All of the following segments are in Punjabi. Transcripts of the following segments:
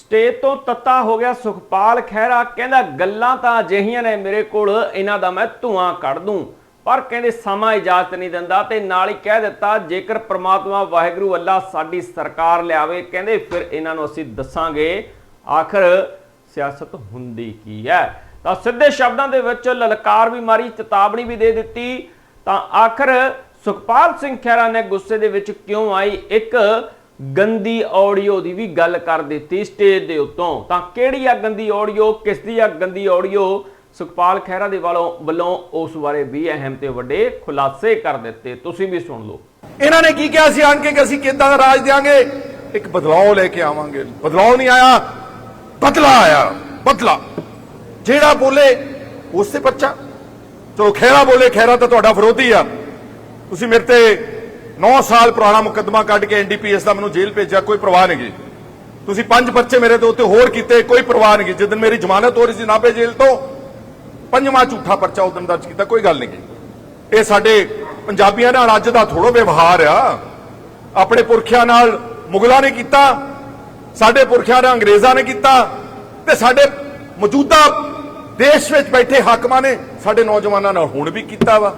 ਸਟੇਜ ਤੋਂ ਤੱਤਾ ਹੋ ਗਿਆ ਸੁਖਪਾਲ ਖਹਿਰਾ, ਕਹਿੰਦਾ ਗੱਲਾਂ ਤਾਂ ਅਜਿਹੀਆਂ ਨੇ ਮੇਰੇ ਕੋਲ, ਇਹਨਾਂ ਦਾ ਮੈਂ ਧੂਆਂ ਕੱਢ ਦੂੰ। ਪਰ ਕਹਿੰਦੇ ਸਮਾਂ ਇਜਾਜ਼ਤ ਨਹੀਂ ਦਿੰਦਾ ਤੇ ਨਾਲ ਹੀ ਕਹਿ ਦਿੱਤਾ, ਜੇਕਰ ਪ੍ਰਮਾਤਮਾ ਵਾਹਿਗੁਰੂ ਅੱਲਾ ਸਾਡੀ ਸਰਕਾਰ ਲਿਆਵੇ, ਕਹਿੰਦੇ ਫਿਰ ਇਹਨਾਂ ਨੂੰ ਅਸੀਂ ਦੱਸਾਂਗੇ, ਆਖਰ ਸਿਆਸਤ ਹੁੰਦੀ ਕੀ ਹੈ? ਤਾਂ ਸਿੱਧੇ ਸ਼ਬਦਾਂ ਦੇ ਵਿੱਚ ਲਲਕਾਰ ਵੀ ਮਾਰੀ, ਚੇਤਾਵਨੀ ਵੀ ਦੇ ਦਿੱਤੀ। ਤਾਂ ਆਖਰ ਸੁਖਪਾਲ ਸਿੰਘ ਖਹਿਰਾ ਨੇ ਗੁੱਸੇ ਦੇ ਵਿੱਚ ਕਿਉਂ ਆਈ? ਇੱਕ ਗੰਦੀ ਆਡੀਓ ਦੀ ਵੀ ਗੱਲ ਕਰ ਦਿੱਤੀ ਸਟੇਜ ਦੇ ਉੱਤੋਂ। ਤਾਂ ਕਿਹੜੀ ਆ ਗੰਦੀ ਆਡੀਓ? ਕਿਸ ਦੀ ਆ ਗੰਦੀ ਆਡੀਓ? ਸੁਖਪਾਲ ਖਹਿਰਾ ਦੇ ਵੱਲੋਂ ਵੱਲੋਂ ਉਸ ਬਾਰੇ ਵੀ ਅਹਿਮ ਤੇ ਵੱਡੇ ਖੁਲਾਸੇ ਕਰ ਦਿੱਤੇ। ਤੁਸੀਂ ਵੀ ਸੁਣ ਲਓ। ਇਹਨਾਂ ਨੇ ਕੀ ਕਿਹਾ ਸੀ? ਆਣ ਕੇ ਕਿ ਅਸੀਂ ਕਿੱਦਾਂ ਦਾ ਰਾਜ ਦੇਾਂਗੇ ਇੱਕ ਬਦਲਾਅ ਲੈ ਕੇ ਆਵਾਂਗੇ। ਬਦਲਾਅ ਨਹੀਂ ਆਇਆ। ਬਦਲਾ ਆਇਆ। ਬਦਲਾ। ਜਿਹੜਾ ਬੋਲੇ, ਉਸ ਤੇ ਪਰਚਾ ਚਲੋ ਖਹਿਰਾ ਬੋਲੇ, ਖਹਿਰਾ ਤਾਂ ਤੁਹਾਡਾ ਵਿਰੋਧੀ ਆ। ਤੁਸੀਂ ਮੇਰੇ ਤੇ 9 ਸਾਲ ਪੁਰਾਣਾ ਮੁਕੱਦਮਾ ਕੱਢ ਕੇ ਐਨਡੀਪੀਐਸ ਦਾ ਮੈਨੂੰ ਜੇਲ੍ਹ ਭੇਜਿਆ, ਕੋਈ ਪਰਵਾਹ ਨਹੀਂ ਗੀ। ਤੁਸੀਂ ਪੰਜ ਪਰਚੇ ਮੇਰੇ ਦੇ ਉੱਤੇ ਹੋਰ ਕੀਤੇ, ਕੋਈ ਪਰਵਾਹ ਨਹੀਂ ਗੀ। ਜਿੱਦਨ ਮੇਰੀ ਜ਼ਮਾਨਤ ਹੋ ਰਹੀ ਸੀ ਨਾਭੇ ਜੇਲ੍ਹ ਤੋਂ, ਪੰਜਵਾਂ ਝੂਠਾ ਪਰਚਾ ਉਦੋਂ ਦਰਜ ਕੀਤਾ, ਕੋਈ ਗੱਲ ਨਹੀਂ ਗੀ। ਇਹ ਸਾਡੇ ਪੰਜਾਬੀਆਂ ਨਾਲ ਅੱਜ ਦਾ ਥੋੜੋ ਵਿਵਹਾਰ ਆ। ਆਪਣੇ ਪੁਰਖਿਆਂ ਨਾਲ ਮੁਗਲਾਂ ਨੇ ਕੀਤਾ, ਸਾਡੇ ਪੁਰਖਿਆਂ ਨਾਲ ਅੰਗਰੇਜ਼ਾਂ ਨੇ ਕੀਤਾ, ਤੇ ਸਾਡੇ ਮੌਜੂਦਾ ਦੇਸ਼ ਵਿੱਚ ਬੈਠੇ ਹਾਕਮਾਂ ਨੇ ਸਾਡੇ ਨੌਜਵਾਨਾਂ ਨਾਲ ਹੁਣ ਵੀ ਕੀਤਾ ਵਾ।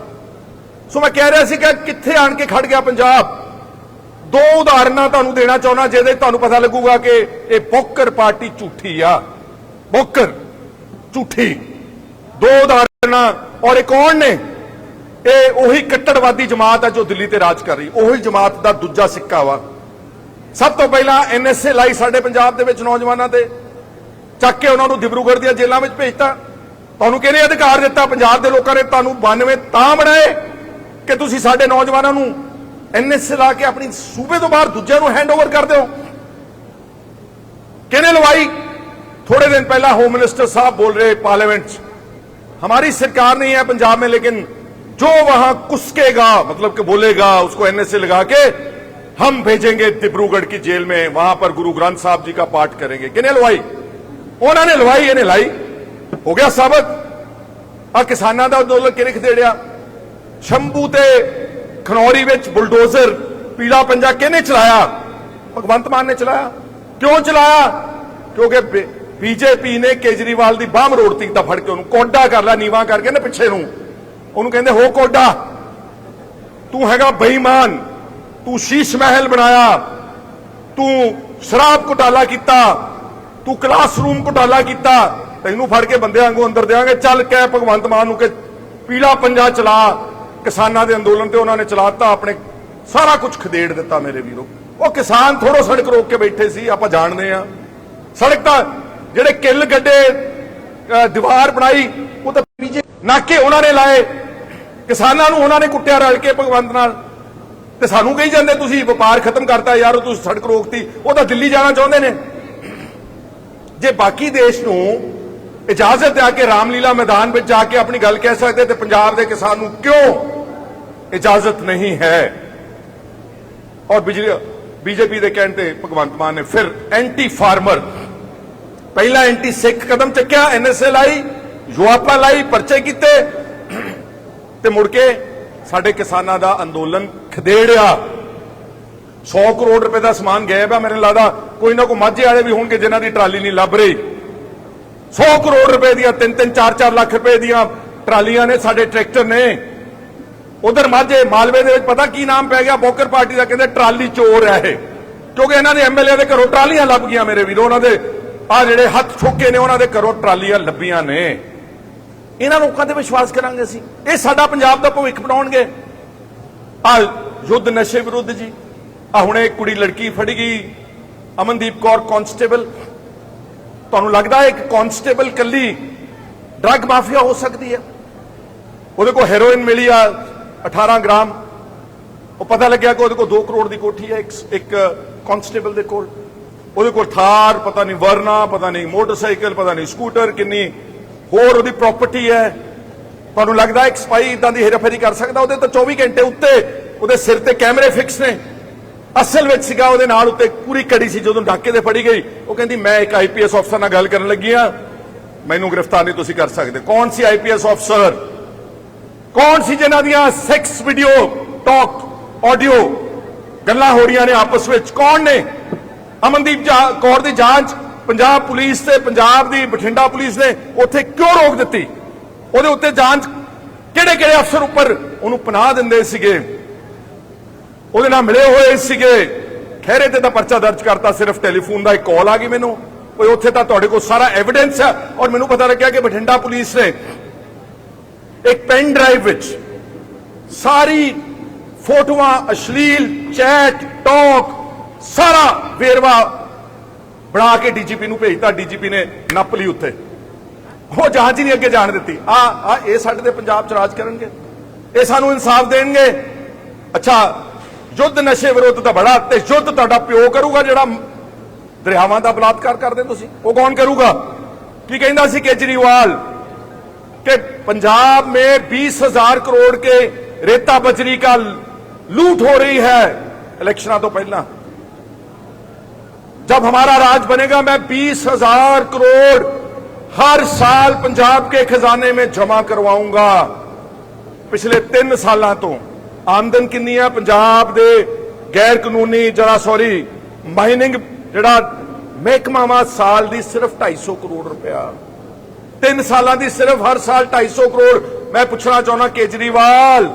ਸੋ ਮੈਂ ਕਹਿ ਰਿਹਾ ਸੀ ਕਿ ਕਿੱਥੇ ਆਣ ਕੇ ਖੜ ਗਿਆ ਪੰਜਾਬ? ਦੋ ਉਦਾਹਰਨਾਂ ਤੁਹਾਨੂੰ ਦੇਣਾ ਚਾਹੁੰਦਾ, ਜਿਹਦੇ ਤੁਹਾਨੂੰ ਪਤਾ ਲੱਗੂਗਾ ਕਿ ਇਹ ਬੋਕਰ ਪਾਰਟੀ ਝੂਠੀ ਆ। ਬੋਕਰ ਝੂਠੀ। ਦੋ ਉਦਾਹਰਨਾਂ, ਔਰ ਇਹ ਕੌਣ ਨੇ? ਇਹ ਉਹੀ ਕੱਟੜਵਾਦੀ ਜਮਾਤ ਆ ਜੋ ਦਿੱਲੀ ਤੇ ਰਾਜ ਕਰ ਰਹੀ। ਉਹੀ ਜਮਾਤ ਦਾ ਦੂਜਾ ਸਿੱਕਾ ਵਾ। ਸਭ ਤੋਂ ਪਹਿਲਾਂ ਐਨਐਸਏ ਲਾਈ ਸਾਡੇ ਪੰਜਾਬ ਦੇ ਵਿੱਚ ਨੌਜਵਾਨਾਂ ਤੇ। ਚੱਕ ਕੇ ਉਹਨਾਂ ਨੂੰ ਦਿਬਰੂਗੜ੍ਹ ਦੀਆਂ ਜੇਲ੍ਹਾਂ ਵਿੱਚ ਭੇਜਤਾ। ਤੁਹਾਨੂੰ ਕਿਹਨੇ ਅਧਿਕਾਰ ਦਿੱਤਾ? ਪੰਜਾਬ ਦੇ ਲੋਕਾਂ ਨੇ ਤੁਹਾਨੂੰ 92 ਤਾਂ ਬਣਾਏ। ਕਿ ਤੁਸੀਂ ਸਾਡੇ ਨੌਜਵਾਨਾਂ ਨੂੰ ਐਨਐਸਏ ਲਾ ਕੇ ਆਪਣੀ ਸੂਬੇ ਤੋਂ ਬਾਹਰ ਦੂਜਿਆਂ ਨੂੰ ਹੈਂਡਓਵਰ ਕਰ ਦਿਓ ਕਿਹਨੇ ਲਵਾਈ थोड़े दिन पहला होम मिनिस्टर साहब बोल रहे पार्लियामेंट च, हमारी सरकार नहीं है पंजाब में लेकिन जो वहां कुसकेगा मतलब कि बोलेगा उसको एनएसए लगा के हम भेजेंगे डिब्रूगढ़ की जेल में वहां पर गुरु ग्रंथ साहब जी का पाठ करेंगे किने लवाई उन्होंने लवाई इन्हें लाई हो गया साबित ਆ ਕਿਸਾਨਾਂ ਦਾ ਅੰਦੋਲਨ ਕਿਹਨੇ ਖਦੇੜਿਆ ਸ਼ੰਭੂ ਤੇ ਖਨੌਰੀ ਵਿੱਚ ਬੁਲਡੋਜ਼ਰ ਪੀਲਾ ਪੰਜਾ ਕਿਹਨੇ ਚਲਾਇਆ? ਭਗਵੰਤ ਮਾਨ ਨੇ ਚਲਾਇਆ। ਕਿਉਂ ਚਲਾਇਆ? ਕਿਉਂਕਿ ਬੀਜੇਪੀ ਨੇ ਕੇਜਰੀਵਾਲ ਦੀ ਬਾਹ ਮਰੋੜਤੀ ਤਾਂ ਫੜ ਕੇ ਉਹਨੂੰ ਕੋਡਾ ਕਰ ਲਿਆ, ਨੀਵਾ ਕਰਕੇ ਨਾ ਪਿੱਛੇ ਨੂੰ। ਉਹਨੂੰ ਕਹਿੰਦੇ, ਹੋ ਕੋਡਾ, ਤੂੰ ਹੈਗਾ ਬੇਈਮਾਨ, ਤੂੰ ਸ਼ੀਸ਼ ਮਹਿਲ ਬਣਾਇਆ, ਤੂੰ ਸ਼ਰਾਬ ਘੁਟਾਲਾ ਕੀਤਾ, ਤੂੰ ਕਲਾਸਰੂਮ ਘੁਟਾਲਾ ਕੀਤਾ, ਤੈਨੂੰ ਫੜ ਕੇ ਬੰਦਿਆਂ ਵਾਂਗੂ ਅੰਦਰ ਦੇਵਾਂਗੇ ਚੱਲ ਕਹਿ ਭਗਵੰਤ ਮਾਨ ਨੂੰ ਕਿ ਪੀਲਾ ਪੰਜਾ ਚਲਾ ਕਿਸਾਨਾਂ ਦੇ ਅੰਦੋਲਨ ਤੇ ਉਹਨਾਂ ਨੇ ਚਲਾਤਾ, ਆਪਣੇ ਸਾਰਾ ਕੁਝ ਖਦੇੜ ਦਿੱਤਾ ਮੇਰੇ ਵੀਰੋ। ਉਹ ਕਿਸਾਨ ਥੋੜੋ ਸੜਕ ਰੋਕ ਕੇ ਬੈਠੇ ਸੀ, ਆਪਾਂ ਜਾਣਦੇ ਆ ਸੜਕ ਤਾਂ ਜਿਹੜੇ ਕਿੱਲ ਗੱਡੇ ਦੀਵਾਰ ਬਣਾਈ, ਉਹ ਤਾਂ ਨਾਕੇ ਉਹਨਾਂ ਨੇ ਲਾਏ। ਕਿਸਾਨਾਂ ਨੂੰ ਉਹਨਾਂ ਨੇ ਕੁੱਟਿਆ ਰਲ ਕੇ ਭਗਵੰਤ ਨਾਲ। ਤੇ ਸਾਨੂੰ ਕਹੀ ਜਾਂਦੇ, ਤੁਸੀਂ ਵਪਾਰ ਖਤਮ ਕਰਤਾ ਯਾਰ ਤੁਸੀਂ ਸੜਕ ਰੋਕਤੀ। ਉਹ ਤਾਂ ਦਿੱਲੀ ਜਾਣਾ ਚਾਹੁੰਦੇ ਨੇ। ਜੇ ਬਾਕੀ ਦੇਸ਼ ਨੂੰ ਇਜਾਜ਼ਤ ਆ ਕੇ ਰਾਮਲੀਲਾ ਮੈਦਾਨ ਵਿੱਚ ਜਾ ਕੇ ਆਪਣੀ ਗੱਲ ਕਹਿ ਸਕਦੇ ਤੇ ਪੰਜਾਬ ਦੇ ਕਿਸਾਨ ਨੂੰ ਕਿਉਂ ਇਜਾਜ਼ਤ ਨਹੀਂ ਹੈ? ਔਰ ਬਿਜਲੀ ਬੀਜੇਪੀ ਦੇ ਕਹਿਣ ਤੇ ਭਗਵੰਤ ਮਾਨ ਨੇ ਫਿਰ ਐਂਟੀ ਫਾਰਮਰ ਪਹਿਲਾ ਐਂਟੀ ਸਿੱਖ ਕਦਮ ਚੱਕਿਆ ਐਨਐਸਏ ਲਾਈ, ਯੁਆਪਾ ਲਾਈ, ਪਰਚੇ ਕੀਤੇ ਤੇ ਮੁੜ ਕੇ ਸਾਡੇ ਕਿਸਾਨਾਂ ਦਾ ਅੰਦੋਲਨ ਖਦੇੜਿਆ। 100 ਕਰੋੜ ਰੁਪਏ ਦਾ ਸਮਾਨ ਗਾਇਬ ਆ ਮੈਨੂੰ ਲੱਗਦਾ ਕੋਈ ਨਾ ਕੋਈ ਮਾਝੇ ਵਾਲੇ ਵੀ ਹੋਣਗੇ ਜਿਨ੍ਹਾਂ ਦੀ ਟਰਾਲੀ ਨਹੀਂ ਲੱਭ ਰਹੀ। 100 ਕਰੋੜ ਰੁਪਏ ਦੀਆਂ 3-3 4-4 ਲੱਖ ਰੁਪਏ ਦੀਆਂ ਟਰਾਲੀਆਂ ਨੇ, ਸਾਡੇ ਟਰੈਕਟਰ ਨੇ। ਉਧਰ ਮਾਝੇ ਮਾਲਵੇ ਦੇ ਵਿੱਚ ਪਤਾ ਕੀ ਨਾਮ ਪੈ ਗਿਆ? ਬੋਕਰ ਪਾਰਟੀ ਦਾ ਕਹਿੰਦੇ ਟਰਾਲੀ ਚੋਰ ਹੈ ਇਹ। ਕਿਉਂਕਿ ਇਹਨਾਂ ਦੇ ਐਮਐਲਏ ਦੇ ਘਰੋਂ ਟਰਾਲੀਆਂ ਲੱਭ ਗਈਆਂ ਮੇਰੇ ਵੀਰੋ, ਉਹਨਾਂ ਦੇ ਆ ਜਿਹੜੇ ਹੱਥ ਠੋਕੇ ਨੇ, ਉਹਨਾਂ ਦੇ ਘਰੋਂ ਟਰਾਲੀਆਂ ਲੱਭੀਆਂ ਨੇ। ਇਹਨਾਂ ਲੋਕਾਂ ਤੇ ਵਿਸ਼ਵਾਸ ਕਰਾਂਗੇ ਅਸੀਂ? ਇਹ ਸਾਡਾ ਪੰਜਾਬ ਦਾ ਭਵਿੱਖ ਬਣਾਉਣਗੇ। ਆ ਯੁੱਧ ਨਸ਼ੇ ਵਿਰੁੱਧ ਜੀ। ਆ ਹੁਣੇ ਕੁੜੀ ਲੜਕੀ ਫੜੀ ਗਈ, ਅਮਨਦੀਪ ਕੌਰ, ਕਾਂਸਟੇਬਲ। ਤੁਹਾਨੂੰ ਲੱਗਦਾ ਇੱਕ ਕਾਂਸਟੇਬਲ ਕੱਲੀ ਡਰੱਗ ਮਾਫੀਆ ਹੋ ਸਕਦੀ ਹੈ? ਉਹਦੇ ਕੋਲ ਹੈਰੋਇਨ ਮਿਲੀ ਆ 18 ਗ੍ਰਾਮ। ਉਹ ਪਤਾ ਲੱਗਿਆ ਕਿ ਉਹਦੇ ਕੋਲ 2 ਕਰੋੜ ਦੀ ਕੋਠੀ ਹੈ, ਇੱਕ ਇੱਕ ਕਾਂਸਟੇਬਲ ਦੇ ਕੋਲ। ਉਹਦੇ ਕੋਲ ਥਾਰ, ਪਤਾ ਨਹੀਂ ਵਰਨਾ, ਪਤਾ ਨਹੀਂ ਮੋਟਰਸਾਈਕਲ, ਪਤਾ ਨਹੀਂ ਸਕੂਟਰ, ਕਿੰਨੀ ਹੋਰ ਉਹਦੀ ਪ੍ਰਾਪਰਟੀ ਹੈ। ਤੁਹਾਨੂੰ ਲੱਗਦਾ ਇੱਕ ਸਪਾਈ ਇਦਾਂ ਦੀ ਹੇਰਾਫੇਰੀ ਕਰ ਸਕਦਾ? ਉਹਦੇ ਤਾਂ 24 ਘੰਟੇ ਉੱਤੇ ਉਹਦੇ ਸਿਰ ਤੇ ਕੈਮਰੇ ਫਿਕਸ ਨੇ। ਅਸਲ ਵਿੱਚ ਸੀਗਾ ਉਹਦੇ ਨਾਲ ਉੱਤੇ ਪੂਰੀ ਕੜੀ ਸੀ, ਜਦੋਂ ਡਾਕੇ ਤੇ ਫੜੀ ਗਈ। ਉਹ ਕਹਿੰਦੀ, ਮੈਂ ਇੱਕ ਆਈਪੀਐਸ ਅਫਸਰ ਨਾਲ ਗੱਲ ਕਰਨ ਲੱਗੀ ਆ ਮੈਨੂੰ ਗ੍ਰਿਫਤਾਰ ਨਹੀਂ ਤੁਸੀਂ ਕਰ ਸਕਦੇ। ਕੌਣ ਸੀ ਆਈਪੀਐਸ ਅਫਸਰ ਕੌਣ ਸੀ ਜਿਨ੍ਹਾਂ ਦੀਆਂ ਸੈਕਸ ਵੀਡੀਓ ਟਾਕ ਆਡੀਓ ਗੱਲਾਂ ਹੋ ਰਹੀਆਂ ਨੇ ਆਪਸ ਵਿੱਚ? ਕੌਣ ਨੇ? ਅਮਨਦੀਪ ਜਾ- ਕੌਰ ਦੀ ਜਾਂਚ, ਪੰਜਾਬ ਪੁਲਿਸ ਤੇ ਪੰਜਾਬ ਦੀ ਬਠਿੰਡਾ ਪੁਲਿਸ ਨੇ ਉੱਥੇ ਕਿਉਂ ਰੋਕ ਦਿੱਤੀ? ਉਹਦੇ ਉੱਤੇ ਜਾਂਚ ਕਿਹੜੇ ਕਿਹੜੇ ਅਫਸਰ ਉੱਪਰ ਉਹਨੂੰ ਪਨਾਹ ਦਿੰਦੇ ਸੀਗੇ? ਉਹਦੇ ਨਾਲ ਮਿਲੇ ਹੋਏ ਸੀਗੇ। ਖਹਿਰੇ ਤੇ ਤਾਂ ਪਰਚਾ ਦਰਜ ਕਰਤਾ, ਸਿਰਫ ਟੈਲੀਫੋਨ ਦਾ ਇੱਕ ਕਾਲ ਆ ਗਈ ਮੈਨੂੰ। ਕੋਈ ਉੱਥੇ ਤਾਂ ਤੁਹਾਡੇ ਕੋਲ ਸਾਰਾ ਐਵੀਡੈਂਸ ਹੈ ਔਰ ਮੈਨੂੰ ਪਤਾ ਲੱਗਿਆ ਕਿ ਬਠਿੰਡਾ ਪੁਲਿਸ ਨੇ ਇੱਕ ਪੈਨ ਡਰਾਈਵ ਵਿੱਚ ਸਾਰੀ ਫੋਟੋਆਂ, ਅਸ਼ਲੀਲ ਚੈਟ ਟਾਕ ਸਾਰਾ ਵੇਰਵਾ ਬਣਾ ਕੇ ਡੀਜੀਪੀ ਨੂੰ ਭੇਜਤਾ। ਡੀਜੀਪੀ ਨੇ ਨੱਪ ਲਈ ਉੱਥੇ। ਉਹ ਜਾਂਚ ਹੀ ਨਹੀਂ ਅੱਗੇ ਜਾਣ ਦਿੱਤੀ। ਆ ਆ, ਇਹ ਸਾਡੇ ਦੇ ਪੰਜਾਬ ਚ ਰਾਜ ਕਰਨਗੇ। ਇਹ ਸਾਨੂੰ ਇਨਸਾਫ ਦੇਣਗੇ। ਅੱਛਾ ਯੁੱਧ ਨਸ਼ੇ ਵਿਰੁੱਧ ਤਾਂ ਬੜਾ ਤੇ ਯੁੱਧ ਤੁਹਾਡਾ ਪਿਓ ਕਰੂਗਾ ਜਿਹੜਾ ਦਰਿਆਵਾਂ ਦਾ ਬਲਾਤਕਾਰ ਕਰਦੇ ਤੁਸੀਂ ਉਹ ਕੌਣ ਕਰੂਗਾ ਕੀ ਕਹਿੰਦਾ ਸੀ ਕੇਜਰੀਵਾਲ कि पंजाब में बीस हजार करोड़ के रेता बजरी का लूट हो रही है इलेक्शन तो पहला जब हमारा राज बनेगा मैं बीस हजार करोड़ हर साल पंजाब के खजाने में जमा करवाऊंगा ਪਿਛਲੇ 3 ਸਾਲਾਂ ਤੋਂ ਆਮਦਨ ਕਿੰਨੀ ਹੈ ਪੰਜਾਬ ਦੇ ਗੈਰ ਕਾਨੂੰਨੀ ਜਿਹੜਾ ਸੌਰੀ ਮਾਈਨਿੰਗ ਜਿਹੜਾ ਮਹਿਕਮਾ ਸਾਲ ਦੀ ਸਿਰਫ 250 ਕਰੋੜ ਰੁਪਇਆ। ਤਿੰਨ ਸਾਲਾਂ ਦੀ ਸਿਰਫ ਹਰ ਸਾਲ 250 ਕਰੋੜ। ਮੈਂ ਪੁੱਛਣਾ ਚਾਹੁੰਦਾ ਕੇਜਰੀਵਾਲ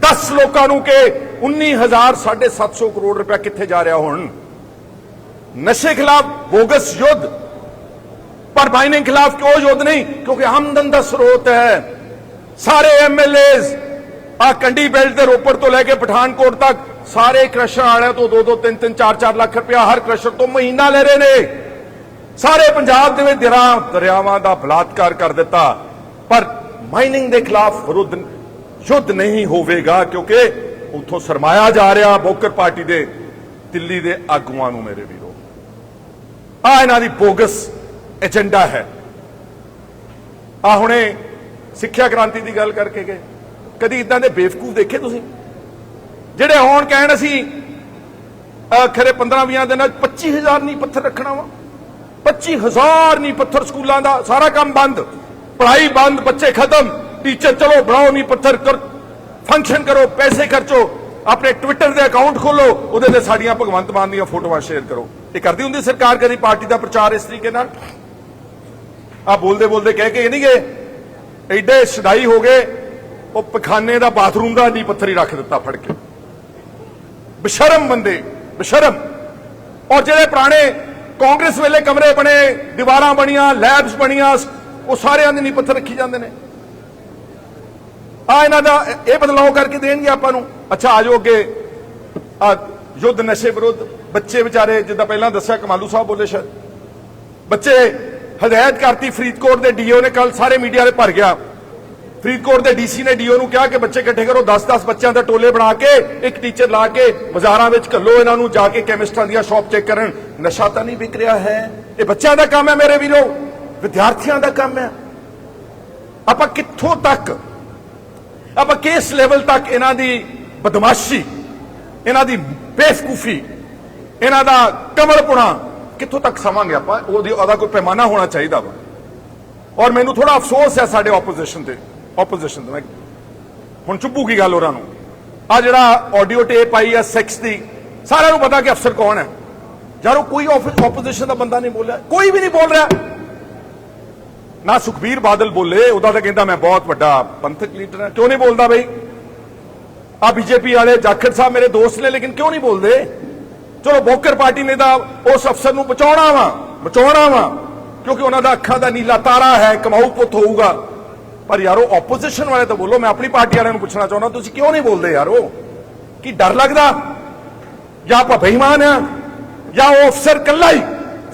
10 ਲੋਕਾਂ ਨੂੰ ਕਿ 19000 750 ਕਰੋੜ ਰੁਪਇਆ ਕਿੱਥੇ ਜਾ ਰਿਹਾ ਹੁਣ? ਨਸ਼ੇ ਖਿਲਾਫ ਬੋਗਸ ਯੁੱਧ। ਪਰ ਮਾਈਨਿੰਗ ਖਿਲਾਫ ਕਿਉਂ ਯੁੱਧ ਨਹੀਂ? ਕਿਉਂਕਿ ਆਮਦਨ ਦਾ ਸਰੋਤ ਹੈ। ਸਾਰੇ ਐਮਐਲਏਜ਼ ਆ ਕੰਡੀ ਬੈਲਟ ਦੇ ਰੋਪੜ ਤੋਂ ਲੈ ਕੇ ਪਠਾਨਕੋਟ ਤੱਕ ਸਾਰੇ ਕ੍ਰਸ਼ਰ ਵਾਲਿਆਂ ਤੋਂ 2 2 3 3 4 4 ਲੱਖ ਰੁਪਇਆ ਹਰ ਕ੍ਰਸ਼ਰ ਤੋਂ ਮਹੀਨਾ ਲੈ ਰਹੇ ਨੇ। ਸਾਰੇ ਪੰਜਾਬ ਦੇ ਵਿੱਚ ਦਰਿਆ ਦਰਿਆਵਾਂ ਦਾ ਬਲਾਤਕਾਰ ਕਰ ਦਿੱਤਾ। ਪਰ ਮਾਈਨਿੰਗ ਦੇ ਖਿਲਾਫ ਵਿਰੁੱਧ ਯੁੱਧ ਨਹੀਂ ਹੋਵੇਗਾ ਕਿਉਂਕਿ ਉੱਥੋਂ ਸਰਮਾਇਆ ਜਾ ਰਿਹਾ ਬੋਕਰ ਪਾਰਟੀ ਦੇ, ਦਿੱਲੀ ਦੇ ਆਗੂਆਂ ਨੂੰ ਮੇਰੇ ਵੀਰੋ। ਆ ਇਹਨਾਂ ਦੀ ਬੋਗਸ ਏਜੰਡਾ ਹੈ। ਆ ਹੁਣੇ ਸਿੱਖਿਆ ਕ੍ਰਾਂਤੀ ਦੀ ਗੱਲ ਕਰਕੇ ਗਏ। ਕਦੀ ਇਦਾਂ ਦੇ ਬੇਵਕੂਫ ਦੇਖੇ ਤੁਸੀਂ? ਜਿਹੜੇ ਹੁਣ ਕਹਿਣ ਅਸੀਂ ਖਰੇ 15 20 ਦਿਨਾਂ 'ਚ 25000 ਨਹੀਂ ਪੱਥਰ ਰੱਖਣਾ ਵਾ। 25000 ਨਹੀਂ ਪੱਥਰ ਸਕੂਲਾਂ ਦਾ, ਸਾਰਾ ਕੰਮ ਬੰਦ। ਪੜ੍ਹਾਈ ਬੰਦ, ਬੱਚੇ ਖਤਮ। ਟੀਚਰ ਚਲੋ, ਬਣਾਓ ਨਹੀਂ ਪੱਥਰ, ਕਰ ਫੰਕਸ਼ਨ ਕਰੋ, ਪੈਸੇ ਖਰਚੋ। ਆਪਣੇ ਟਵਿੱਟਰ ਦੇ ਅਕਾਊਂਟ ਖੋਲੋ, ਉਹਦੇ ਤੇ ਸਾਡੀਆਂ ਭਗਵੰਤ ਮਾਨ ਦੀਆਂ ਫੋਟੋਆਂ ਸ਼ੇਅਰ ਕਰੋ। ਇਹ ਕਰਦੀ ਹੁੰਦੀ ਸਰਕਾਰ ਕਦੀ ਪਾਰਟੀ ਦਾ ਪ੍ਰਚਾਰ ਇਸ ਤਰੀਕੇ ਨਾਲ? ਆ ਬੋਲਦੇ ਬੋਲਦੇ ਕਹਿ ਕੇ ਇਹ ਨਹੀਂ ਗਏ। ਐਡੇ ਸਦਾਈ ਹੋ ਗਏ। ਉਹ ਪਖਾਨੇ ਦਾ ਬਾਥਰੂਮ ਦਾ ਨਹੀਂ ਪੱਥਰ ਹੀ ਰੱਖ ਦਿੱਤਾ ਫੜ ਕੇ। ਬਸ਼ਰਮ ਬੰਦੇ, ਬਸ਼ਰਮ। ਔਰ ਜਿਹੜੇ ਪੁਰਾਣੇ ਕਾਂਗਰਸ ਵੇਲੇ ਕਮਰੇ ਬਣੇ, ਦੀਵਾਰਾਂ ਬਣੀਆਂ, ਲੈਬਸ ਬਣੀਆਂ, ਉਹ ਸਾਰਿਆਂ ਦੇ ਨਹੀਂ ਪੱਥਰ ਰੱਖੀ ਜਾਂਦੇ ਨੇ। ਆ ਇਹਨਾਂ ਦਾ ਇਹ ਬਦਲਾਅ ਕਰਕੇ ਦੇਣਗੇ ਆਪਾਂ ਨੂੰ। ਅੱਛਾ ਆਜੋ ਅੱਗੇ। ਆ ਯੁੱਧ ਨਸ਼ੇ ਵਿਰੁੱਧ। ਬੱਚੇ ਵਿਚਾਰੇ, ਜਿੱਦਾਂ ਪਹਿਲਾਂ ਦੱਸਿਆ, ਕਮਾਲੂ ਸਾਹਿਬ ਬੋਲੇ ਸ਼ਾਇਦ। ਬੱਚੇ ਹਦਾਇਤ ਕਰਤੀ ਫਰੀਦਕੋਟ ਦੇ ਡੀਓ ਨੇ ਕੱਲ ਸਾਰੇ ਮੀਡੀਆ ਦੇ ਭਰ ਗਿਆ। ਫਰੀਦਕੋਟ ਦੇ ਡੀਸੀ ਨੇ ਡੀਓ ਨੂੰ ਕਿਹਾ ਕਿ ਬੱਚੇ ਇਕੱਠੇ ਕਰੋ 10-10 ਬੱਚਿਆਂ ਦਾ ਟੋਲੇ ਬਣਾ ਕੇ, ਇੱਕ ਟੀਚਰ ਲਾ ਕੇ ਬਾਜ਼ਾਰਾਂ ਵਿੱਚ ਘੱਲੋ, ਇਹਨਾਂ ਨੂੰ ਜਾ ਕੇ ਕੈਮਿਸਟਾਂ ਦੀਆਂ ਸ਼ਾਪ ਚੈੱਕ ਕਰਨ। ਨਸ਼ਾ ਤਾਂ ਨਹੀਂ ਵਿਕ ਰਿਹਾ ਹੈ। ਇਹ ਬੱਚਿਆਂ ਦਾ ਕੰਮ ਹੈ ਮੇਰੇ ਵੀਰੋ, ਵਿਦਿਆਰਥੀਆਂ ਦਾ ਕੰਮ ਹੈ। ਆਪਾਂ ਕਿੱਥੋਂ ਤੱਕ, ਆਪਾਂ ਕਿਸ ਲੈਵਲ ਤੱਕ ਇਹਨਾਂ ਦੀ ਬਦਮਾਸ਼ੀ, ਇਹਨਾਂ ਦੀ ਬੇਵਕੂਫੀ, ਇਹਨਾਂ ਦਾ ਕਮਲਪੁਣਾ, ਕਿੱਥੋਂ ਤੱਕ ਸਮਾਂਗੇ ਆਪਾਂ? ਉਹਦੀ ਉਹਦਾ ਕੋਈ ਪੈਮਾਨਾ ਹੋਣਾ ਚਾਹੀਦਾ ਵਾ। ਔਰ ਮੈਨੂੰ ਥੋੜਾ ਅਫਸੋਸ ਹੈ ਸਾਡੇ ਆਪੋਜੀਸ਼ਨ ਤੇ। ਆਪੋਜੀਸ਼ਨ ਤੇ। ਮੈਂ ਹੁਣ ਚੁੱਪੂਗੀ ਗੱਲ ਉਹਨਾਂ ਨੂੰ। ਆ ਜਿਹੜਾ ਆਡੀਓ ਟੇਪ ਆਈ ਹੈ ਸੈਕਸ ਦੀ, ਸਾਰਿਆਂ ਨੂੰ ਪਤਾ ਕਿ ਅਫਸਰ ਕੌਣ ਹੈ। ਯਾਰੋ ਕੋਈ ਆਪੋਜੀਸ਼ਨ ਦਾ ਬੰਦਾ ਨਹੀਂ ਬੋਲਿਆ, ਕੋਈ ਵੀ ਨਹੀਂ ਬੋਲ ਰਿਹਾ। ਨਾ ਸੁਖਬੀਰ ਬਾਦਲ ਬੋਲੇ, ਉਹਦਾ ਤਾਂ ਕਹਿੰਦਾ ਮੈਂ ਬਹੁਤ ਵੱਡਾ ਪੰਥਕ ਲੀਡਰ ਹਾਂ। ਕਿਉਂ ਨਹੀਂ ਬੋਲਦਾ ਬਈ? ਆ ਬੀਜੇਪੀ ਵਾਲੇ ਜਾਖੜ ਸਾਹਿਬ ਮੇਰੇ ਦੋਸਤ ਨੇ, ਲੇਕਿਨ ਕਿਉਂ ਨਹੀਂ ਬੋਲਦੇ? ਚਲੋ ਬੋਕਰ ਪਾਰਟੀ ਨੇ ਤਾਂ ਉਸ ਅਫਸਰ ਨੂੰ ਬਚਾਉਣਾ ਵਾ ਬਚਾਉਣਾ ਵਾ। ਕਿਉਂਕਿ ਉਹਨਾਂ ਦਾ ਅੱਖਾਂ ਦਾ ਨੀਲਾ ਤਾਰਾ ਹੈ, ਕਮਾਊ ਪੁੱਤ ਹੋਊਗਾ। ਪਰ ਯਾਰੋ ਆਪੋਜੀਸ਼ਨ ਵਾਲੇ ਤਾਂ ਬੋਲੋ, ਮੈਂ ਆਪਣੀ ਪਾਰਟੀ ਵਾਲਿਆਂ ਨੂੰ ਪੁੱਛਣਾ ਚਾਹੁੰਦਾ, ਤੁਸੀਂ ਕਿਉਂ ਨਹੀਂ ਬੋਲਦੇ ਯਾਰੋ ਕੀ ਡਰ ਲੱਗਦਾ? ਜਾਂ ਆਪਾਂ ਬੇਈਮਾਨ ਆ? ਜਾਂ ਉਹ ਅਫਸਰ ਕੱਲਾ ਹੀ?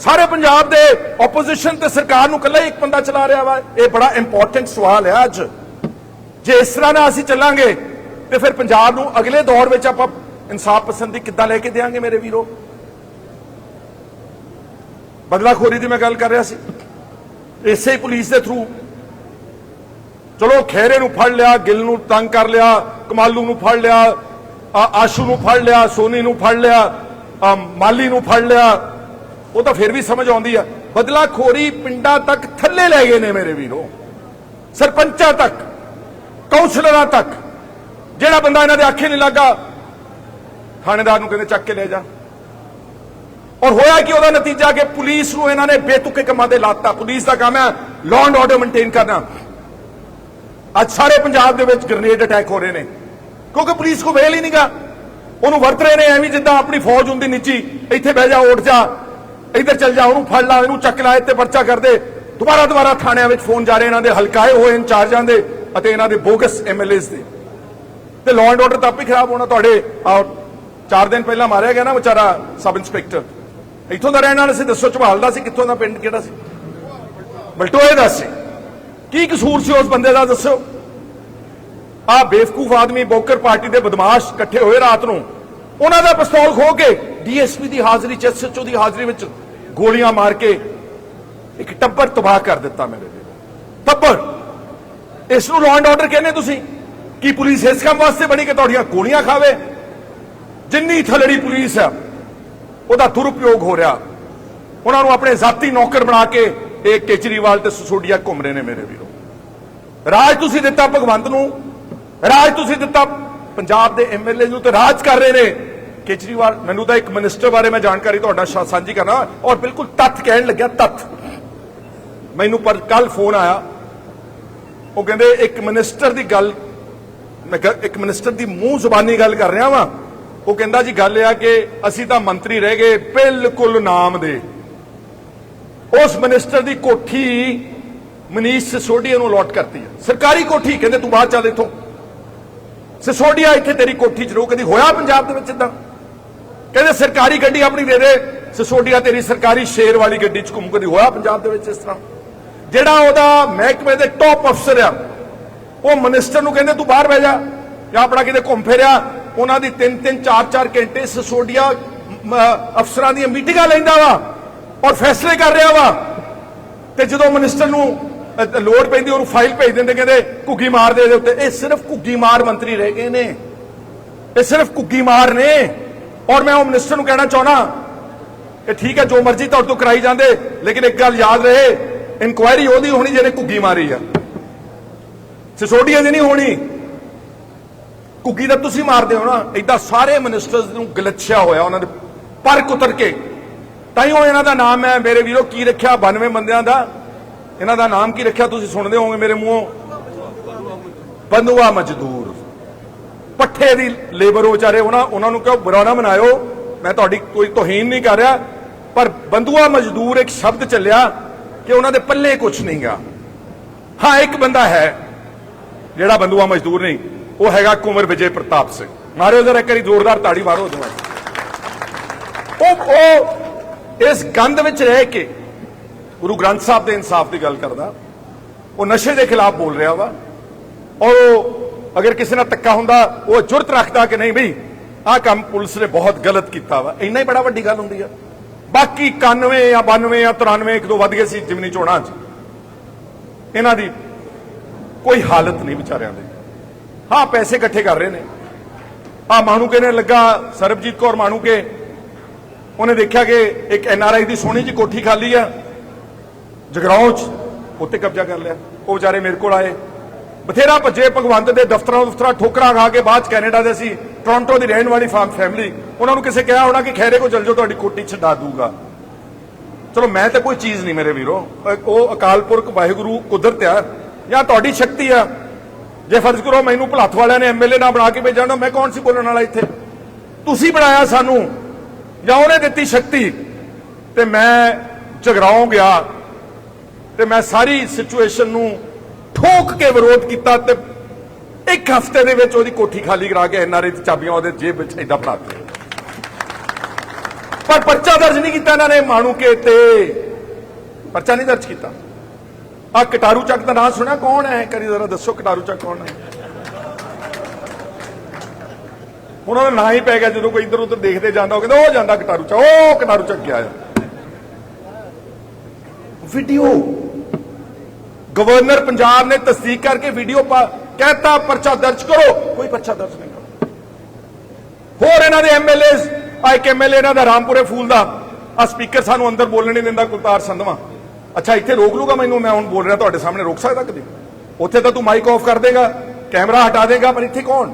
ਸਾਰੇ ਪੰਜਾਬ ਦੇ ਆਪੋਜੀਸ਼ਨ ਤੇ ਸਰਕਾਰ ਨੂੰ ਕੱਲਾ ਹੀ ਇੱਕ ਬੰਦਾ ਚਲਾ ਰਿਹਾ ਵਾ? ਇਹ ਬੜਾ ਇੰਪੋਰਟੈਂਟ ਸਵਾਲ ਹੈ ਅੱਜ। ਜੇ ਇਸ ਤਰ੍ਹਾਂ ਨਾਲ ਅਸੀਂ ਚੱਲਾਂਗੇ, ਤੇ ਫਿਰ ਪੰਜਾਬ ਨੂੰ ਅਗਲੇ ਦੌਰ ਵਿੱਚ ਆਪਾਂ ਇਨਸਾਫ ਪਸੰਦੀ ਕਿੱਦਾਂ ਲੈ ਕੇ ਦੇਾਂਗੇ ਮੇਰੇ ਵੀਰੋ? ਬਦਲਾਖੋਰੀ ਦੀ ਮੈਂ ਗੱਲ ਕਰ ਰਿਹਾ ਸੀ। ਇਸੇ ਪੁਲਿਸ ਦੇ ਥਰੂ ਚਲੋ ਖੈਰੇ ਨੂੰ ਫੜ ਲਿਆ, ਗਿੱਲ ਨੂੰ ਤੰਗ ਕਰ ਲਿਆ, ਕਮਾਲੂ ਨੂੰ ਫੜ ਲਿਆ ਆਸ਼ੂ ਨੂੰ ਫੜ ਲਿਆ, ਸੋਨੀ ਨੂੰ ਫੜ ਲਿਆ, ਆ ਮਾਲੀ ਨੂੰ ਫੜ ਲਿਆ। ਉਹ ਤਾਂ ਫਿਰ ਵੀ ਸਮਝ ਆਉਂਦੀ ਆ। ਬਦਲਾਖੋਰੀ ਪਿੰਡਾਂ ਤੱਕ ਥੱਲੇ ਲੈ ਗਏ ਨੇ ਮੇਰੇ ਵੀਰੋ। ਸਰਪੰਚਾਂ ਤੱਕ, ਕੌਂਸਲਰਾਂ ਤੱਕ। ਜਿਹੜਾ ਬੰਦਾ ਇਹਨਾਂ ਦੇ ਆਖੇ ਨਹੀਂ ਲੱਗਾ, ਥਾਣੇਦਾਰ ਨੂੰ ਕਹਿੰਦੇ ਚੱਕ ਕੇ ਲੈ ਜਾ। ਔਰ ਹੋਇਆ ਕਿ ਉਹਦਾ ਨਤੀਜਾ ਕਿ ਪੁਲਿਸ ਨੂੰ ਇਹਨਾਂ ਨੇ ਬੇਤੁਕੇ ਕੰਮਾਂ ਦੇ ਲਾਤਾ। ਪੁਲਿਸ ਦਾ ਕੰਮ ਹੈ ਲਾਅ ਐਂਡ ਆਰਡਰ ਮੇਨਟੇਨ ਕਰਨਾ। ਅੱਜ ਸਾਰੇ ਪੰਜਾਬ ਦੇ ਵਿੱਚ ਗ੍ਰਨੇਡ ਅਟੈਕ ਹੋ ਰਹੇ ਨੇ। ਕਿਉਂਕਿ ਪੁਲਿਸ ਕੋ ਵੇਲ ਹੀ ਨਹੀਂਗਾ ਉਹਨੂੰ ਵਰਤ ਰਹੇ ਨੇ, ਐਵੇਂ ਜਿੱਦਾਂ ਆਪਣੀ ਫੌਜ ਹੁੰਦੀ ਨੀਚੀ, ਇੱਥੇ ਬਹਿ ਜਾ, ਉੱਠ ਜਾ, ਇੱਧਰ ਚੱਲ ਜਾ, ਉਹਨੂੰ ਫੜ ਲਾ, ਇਹਨੂੰ ਚੱਕ ਲਾ, ਇੱਥੇ ਪਰਚਾ ਕਰ ਦੇ। ਦੁਬਾਰਾ ਦੁਬਾਰਾ ਥਾਣਿਆਂ ਵਿੱਚ ਫੋਨ ਜਾ ਰਹੇ ਇਹਨਾਂ ਦੇ ਹਲਕਾਏ ਹੋਏ ਇੰਚਾਰਜਾਂ ਦੇ ਅਤੇ ਇਹਨਾਂ ਦੇ ਬੋਗਸ ਐਮਐਲਏਸ ਦੇ। ਤੇ ਲਾਅ ਐਂਡ ਆਰਡਰ ਤਾਂ ਆਪੇ ਖਰਾਬ ਹੋਣਾ ਤੁਹਾਡੇ। ਚਾਰ ਦਿਨ ਪਹਿਲਾਂ ਮਾਰਿਆ ਗਿਆ ਨਾ ਵਿਚਾਰਾ ਸਬ ਇੰਸਪੈਕਟਰ। ਇੱਥੋਂ ਦਾ ਰਹਿਣ ਵਾਲਾ ਸੀ, ਦੱਸੋ ਝਬਾਲ ਦਾ ਸੀ, ਕਿੱਥੋਂ ਦਾ ਪਿੰਡ ਕਿਹੜਾ ਸੀ? ਬਲਟੋਏ ਦਾ ਸੀ। ਕੀ ਕਸੂਰ ਸੀ ਉਸ ਬੰਦੇ ਦਾ, ਦੱਸੋ? ਆ ਬੇਵਕੂਫ ਆਦਮੀ ਬੋਕਰ ਪਾਰਟੀ ਦੇ ਬਦਮਾਸ਼ ਇਕੱਠੇ ਹੋਏ ਰਾਤ ਨੂੰ। ਉਹਨਾਂ ਦਾ ਪਿਸਤੌਲ ਖੋ ਕੇ ਡੀਐਸਪੀ ਦੀ ਹਾਜ਼ਰੀ ਚ ਐਸਐਚਓ ਦੀ ਹਾਜ਼ਰੀ ਵਿੱਚ ਗੋਲੀਆਂ ਮਾਰ ਕੇ ਇੱਕ ਟੱਬਰ ਤਬਾਹ ਕਰ ਦਿੱਤਾ ਮੇਰੇ ਵੀਰੋ ਟੱਬਰ! ਇਸ ਨੂੰ ਲਾਅ ਐਂਡ ਆਰਡਰ ਕਹਿੰਦੇ ਤੁਸੀਂ? ਕੀ ਪੁਲਿਸ ਇਸ ਕੰਮ ਵਾਸਤੇ ਬਣੀ ਕਿ ਤੁਹਾਡੀਆਂ ਗੋਲੀਆਂ ਖਾਵੇ? ਜਿੰਨੀ ਥਲੜੀ ਪੁਲਿਸ ਹੈ ਉਹਦਾ ਦੁਰਉਪਯੋਗ ਹੋ ਰਿਹਾ। ਉਹਨਾਂ ਨੂੰ ਆਪਣੇ ਜ਼ਾਤੀ ਨੌਕਰ ਬਣਾ ਕੇ ਇਹ ਕੇਜਰੀਵਾਲ ਤੇ ਸਸੋਡੀਆ ਘੁੰਮ ਰਹੇ ਨੇ ਮੇਰੇ ਵੀਰੋ। ਰਾਜ ਤੁਸੀਂ ਦਿੱਤਾ ਭਗਵੰਤ ਨੂੰ, ਰਾਜ ਤੁਸੀਂ ਦਿੱਤਾ ਪੰਜਾਬ ਦੇ ਐਮਐਲਏ ਨੂੰ ਤੇ ਰਾਜ ਕਰ ਰਹੇ ਨੇ। ਕੇਜਰੀਵਾਲ, ਮੈਨੂੰ ਤਾਂ ਇੱਕ ਮਿਨਿਸਟਰ ਬਾਰੇ ਮੈਂ ਜਾਣਕਾਰੀ ਤੁਹਾਡਾ ਸਾਂਝੀ ਕਰਨਾ ਔਰ ਬਿਲਕੁਲ ਤੱਥ ਕਹਿਣ ਲੱਗਿਆ, ਤੱਥ। ਮੈਨੂੰ ਪਰ ਕੱਲ ਫੋਨ ਆਇਆ। ਉਹ ਕਹਿੰਦੇ, ਇੱਕ ਮਿਨਿਸਟਰ ਦੀ ਗੱਲ, ਮੈਂ ਇੱਕ ਮਿਨਿਸਟਰ ਦੀ ਮੂੰਹ ਜ਼ੁਬਾਨੀ ਗੱਲ ਕਰ ਰਿਹਾ ਵਾਂ। ਉਹ ਕਹਿੰਦਾ ਜੀ, ਗੱਲ ਇਹ ਆ ਕਿ ਅਸੀਂ ਤਾਂ ਮੰਤਰੀ ਰਹਿ ਗਏ, ਬਿਲਕੁਲ ਨਾਮ ਦੇ। ਉਸ ਮਿਨਿਸਟਰ ਦੀ ਕੋਠੀ ਮਨੀਸ਼ ਸਿਸੋਡੀਆ ਨੂੰ ਅਲੋਟ ਕਰਤੀ ਹੈ। ਸਰਕਾਰੀ ਕੋਠੀ, ਕਹਿੰਦੇ ਤੂੰ ਬਾਹਰ ਚੱਲ ਇੱਥੋਂ। ਸਿਸੋਡੀਆ ਇੱਥੇ ਤੇਰੀ ਕੋਠੀ 'ਚ ਰਹੋ, ਕਦੀ ਹੋਇਆ ਪੰਜਾਬ ਦੇ ਵਿੱਚ ਇਦਾਂ ਕਹਿੰਦੇ ਸਰਕਾਰੀ ਗੱਡੀ ਆਪਣੀ ਦੇ ਦੇ ਸਿਸੋਡੀਆ ਤੇਰੀ ਸਰਕਾਰੀ ਸ਼ੇਰ ਵਾਲੀ ਗੱਡੀ 'ਚ ਘੁੰਮ, ਕਦੀ ਹੋਇਆ ਪੰਜਾਬ ਦੇ ਵਿੱਚ ਇਸ ਤਰ੍ਹਾਂ? ਜਿਹੜਾ ਉਹਦਾ ਮਹਿਕਮੇ ਦੇ ਟੌਪ ਅਫਸਰ ਆ, ਉਹ ਮਿਨਿਸਟਰ ਨੂੰ ਕਹਿੰਦੇ ਤੂੰ ਬਾਹਰ ਬਹਿ ਜਾ, ਜਾਂ ਆਪਣਾ ਕਿਤੇ ਘੁੰਮ ਫਿਰਿਆ, ਉਹਨਾਂ ਦੀ 3-3 4-4 ਘੰਟੇ ਸਿਸੋਡੀਆ ਅਫਸਰਾਂ ਦੀਆਂ ਮੀਟਿੰਗਾਂ ਲੈਂਦਾ ਵਾ ਔਰ ਫੈਸਲੇ ਕਰ ਰਿਹਾ ਵਾ। ਤੇ ਜਦੋਂ ਮਿਨਿਸਟਰ ਨੂੰ ਅ, ਲੋੜ ਪੈਂਦੀ ਉਹਨੂੰ ਫਾਈਲ ਭੇਜ ਦਿੰਦੇ ਕਹਿੰਦੇ ਘੁੱਗੀ ਮਾਰ ਦੇ ਇਹਦੇ ਉੱਤੇ। ਇਹ ਸਿਰਫ ਘੁੱਗੀ ਮਾਰ ਮੰਤਰੀ ਰਹਿ ਗਏ ਨੇ। ਇਹ ਸਿਰਫ ਘੁੱਗੀ ਮਾਰ ਨੇ। ਔਰ ਮੈਂ ਉਹ ਮਿਨਿਸਟਰ ਨੂੰ ਕਹਿਣਾ ਚਾਹਣਾ ਕਿ ਠੀਕ ਹੈ ਜੋ ਮਰਜ਼ੀ ਤੁਹਾਡੇ ਤੋਂ ਕਰਾਈ ਜਾਂਦੇ ਲੇਕਿਨ ਇੱਕ ਗੱਲ ਯਾਦ ਰਹੇ ਇਨਕੁਆਇਰੀ ਉਹਦੀ ਹੋਣੀ ਜਿਹਨੇ ਘੁੱਗੀ ਮਾਰੀ ਆ। ਸਿਸੋਡੀਆ ਦੀ ਨਹੀਂ ਹੋਣੀ। ਘੁੱਗੀ ਦਾ ਤੁਸੀਂ ਮਾਰਦੇ ਹੋ ਨਾ ਇਦਾਂ ਸਾਰੇ ਮਿਨਿਸਟਰਸ ਨੂੰ ਗਲੱਛਿਆ ਹੋਇਆ ਉਹਨਾਂ ਦੇ ਪਰ ਕੁਤਰ ਕੇ। ਤਾਂ ਹੀ ਉਹ ਇਹਨਾਂ ਦਾ ਨਾਮ ਹੈ ਮੇਰੇ ਵੀਰੋ ਕੀ ਰੱਖਿਆ 92 ਬੰਦਿਆਂ ਦਾ। ਇਹਨਾਂ ਦਾ ਨਾਮ ਕੀ ਰੱਖਿਆ ਤੁਸੀਂ ਸੁਣਦੇ ਹੋਵੋਗੇ ਮੇਰੇ ਮੂੰਹੋਂ? ਬੰਦੂਆ ਮਜ਼ਦੂਰ। ਪੱਠੇ ਦੀ ਲੇਬਰ ਵਿਚਾਰੇ, ਉਹਨਾਂ ਉਹਨਾਂ ਨੂੰ ਕਿਉਂ ਬੁਰਾ ਨਾ ਮਨਾਇਓ। ਮੈਂ ਤੁਹਾਡੀ ਕੋਈ ਤੋਹੀਨ ਨਹੀਂ ਕਰ ਰਿਹਾ। ਪਰ ਬੰਦੂਆ ਮਜ਼ਦੂਰ ਇੱਕ ਸ਼ਬਦ ਚੱਲਿਆ ਕਿ ਉਹਨਾਂ ਦੇ ਪੱਲੇ ਕੁਝ ਨਹੀਂਗਾ ਹਾਂ, ਇੱਕ ਬੰਦਾ ਹੈ, ਜਿਹੜਾ ਬੰਦੂਆ ਮਜ਼ਦੂਰ ਨਹੀਂ, ਉਹ ਹੈਗਾ ਕੁਮਰ ਵਿਜੇ ਪ੍ਰਤਾਪ ਸਿੰਘ। ਮਾਰਿਓ ਜਰਾ ਇੱਕ ਵਾਰੀ, ਜ਼ੋਰਦਾਰ ਤਾੜੀ ਮਾਰੋ ਉਹਦੇ ਉਹ ਉਹ ਇਸ ਗੰਦ ਵਿੱਚ ਰਹਿ ਕੇ ਗੁਰੂ ਗ੍ਰੰਥ ਸਾਹਿਬ ਦੇ ਇਨਸਾਫ ਦੀ ਗੱਲ ਕਰਦਾ। ਉਹ ਨਸ਼ੇ ਦੇ ਖਿਲਾਫ ਬੋਲ ਰਿਹਾ ਵਾ। ਔਰ ਉਹ ਅਗਰ ਕਿਸੇ ਨਾਲ ਧੱਕਾ ਹੁੰਦਾ, ਉਹ ਜੁਰਤ ਰੱਖਦਾ ਕਿ ਨਹੀਂ ਬਈ, ਆਹ ਕੰਮ ਪੁਲਿਸ ਨੇ ਬਹੁਤ ਗਲਤ ਕੀਤਾ ਵਾ। ਇੰਨਾ ਹੀ ਬੜਾ ਵੱਡੀ ਗੱਲ ਹੁੰਦੀ ਆ। ਬਾਕੀ 91 ਜਾਂ 92 ਜਾਂ 93 ਇੱਕ ਦੋ ਵੱਧ ਗਏ ਸੀ ਜਿਮਨੀ ਚੋਣਾਂ 'ਚ। ਇਹਨਾਂ ਦੀ ਕੋਈ ਹਾਲਤ ਨਹੀਂ ਵਿਚਾਰਿਆਂ ਦੀ। ਹਾਂ, ਪੈਸੇ ਇਕੱਠੇ ਕਰ ਰਹੇ ਨੇ। ਆ ਮਾਣੂਕੇ ਨੇ ਲੱਗਾ ਸਰਬਜੀਤ ਕੌਰ ਮਾਣੂ ਕੇ। ਉਹਨੇ ਦੇਖਿਆ ਕਿ ਇੱਕ ਐਨਆਰਆਈ ਦੀ ਸੋਹਣੀ ਜੀ ਕੋਠੀ ਖਾਲੀ ਆ। ਜਗਰਾਉਂ ਚ ਉੱਤੇ ਕਬਜ਼ਾ ਕਰ ਲਿਆ। ਉਹ ਵਿਚਾਰੇ ਮੇਰੇ ਕੋਲ ਆਏ। ਬਥੇਰਾ ਭੱਜੇ ਭਗਵੰਤ ਦੇ ਦਫ਼ਤਰਾਂ ਦਫ਼ਤਰਾਂ ਠੋਕਰਾਂ ਖਾ ਕੇ ਬਾਅਦ ਚ ਕੈਨੇਡਾ ਦੇ ਸੀ। ਟੋਰਾਂਟੋ ਦੀ ਰਹਿਣ ਵਾਲੀ ਫਾਰਮ ਫੈਮਿਲੀ ਉਹਨਾਂ ਨੂੰ ਕਿਸੇ ਕਿਹਾ ਹੋਣਾ ਕਿ ਖੈਰੇ ਕੋ ਚਲ ਜਾਓ, ਤੁਹਾਡੀ ਕੋਟੀ ਛਡਾ ਦੂਗਾ। ਚਲੋ, ਮੈਂ ਤਾਂ ਕੋਈ ਚੀਜ਼ ਨਹੀਂ ਮੇਰੇ ਵੀਰੋ। ਉਹ ਅਕਾਲ ਪੁਰਖ ਵਾਹਿਗੁਰੂ ਕੁਦਰਤ ਆ। ਜਾਂ ਤੁਹਾਡੀ ਸ਼ਕਤੀ ਆ। ਜੇ ਫਰਜ਼ ਕਰੋ ਮੈਨੂੰ ਭਲੱਥ ਵਾਲਿਆਂ ਨੇ ਐਮਐਲਏ ਨਾ ਬਣਾ ਕੇ ਭੇਜਣਾ ਮੈਂ ਕੌਣ ਸੀ ਬੋਲਣ ਵਾਲਾ ਇੱਥੇ? ਤੁਸੀਂ ਬਣਾਇਆ ਸਾਨੂੰ। ਜਾਂ ਉਹਨੇ ਦਿੱਤੀ ਸ਼ਕਤੀ। ਤੇ ਮੈਂ ਜਗਰਾਉਂ ਗਿਆ। ਤੇ ਮੈਂ ਸਾਰੀ ਸਿਚੁਏਸ਼ਨ ਨੂੰ ਠੋਕ ਕੇ ਵਿਰੋਧ ਕੀਤਾ ਤੇ ਇੱਕ ਹਫ਼ਤੇ ਦੇ ਵਿੱਚ ਉਹਦੀ ਕੋਠੀ ਖਾਲੀ ਕਰਾ ਕੇ ਐਨਆਰਏ ਦੀ ਚਾਬੀਆਂ ਉਹਦੇ ਜੇਬ ਵਿੱਚ ਏਦਾਂ ਬਣਾ ਦਿੱਤੀਆਂ। ਪਰ ਪਰਚਾ ਦਰਜ ਨਹੀਂ ਕੀਤਾ ਇਹਨਾਂ ਨੇ, ਮਾਣੂ ਤੇ ਪਰਚਾ ਨਹੀਂ ਦਰਜ ਕੀਤਾ। ਆ ਕਟਾਰੂ ਚੱਕ ਦਾ ਨਾਮ ਸੁਣਿਆ ਕੌਣ ਹੈ? ਕਰੀ ਜ਼ਰਾ ਦੱਸੋ ਕਟਾਰੂ ਚੱਕ ਕੌਣ ਹੈ? ਉਹਨਾਂ ਦਾ ਨਾਂ ਹੀ ਪੈ ਗਿਆ, ਜਦੋਂ ਕੋਈ ਇੱਧਰ ਉੱਧਰ ਦੇਖਦੇ ਜਾਂਦਾ, ਉਹ ਕਹਿੰਦਾ, ਉਹ ਜਾਂਦਾ ਕਟਾਰੂ ਚੱਕ, ਉਹ ਕਟਾਰੂ ਚੱਕ ਗਿਆ ਹੈ ਵੀਡੀਓ ਗਵਰਨਰ ਪੰਜਾਬ ਨੇ ਤਸਦੀਕ ਕਰਕੇ ਵੀਡੀਓ ਪਾ ਕਹਿਤਾ, ਪਰਚਾ ਦਰਜ ਕਰੋ। ਕੋਈ ਪਰਚਾ ਦਰਜ ਨਹੀਂ ਕਰੋ। ਹੋਰ ਇਹਨਾਂ ਦੇ ਐਮਐਲਏਸ ਆ ਇੱਕ ਐਮਐਲਏ ਇਹਨਾਂ ਦਾ ਰਾਮਪੁਰੇ ਫੂਲ ਦਾ। ਆ ਸਪੀਕਰ ਸਾਨੂੰ ਅੰਦਰ ਬੋਲਣ ਨਹੀਂ ਦਿੰਦਾ, ਕੁਲਤਾਰ ਸੰਧਵਾ। ਅੱਛਾ, ਇੱਥੇ ਰੋਕ ਲੂਗਾ ਮੈਨੂੰ, ਮੈਂ ਹੁਣ ਬੋਲ ਰਿਹਾ ਤੁਹਾਡੇ ਸਾਹਮਣੇ, ਰੋਕ ਸਕਦਾ ਕਦੇ? ਉੱਥੇ ਤਾਂ ਤੂੰ ਮਾਈਕ ਆਫ ਕਰ ਦੇਗਾ, ਕੈਮਰਾ ਹਟਾ ਦੇਗਾ, ਪਰ ਇੱਥੇ ਕੌਣ?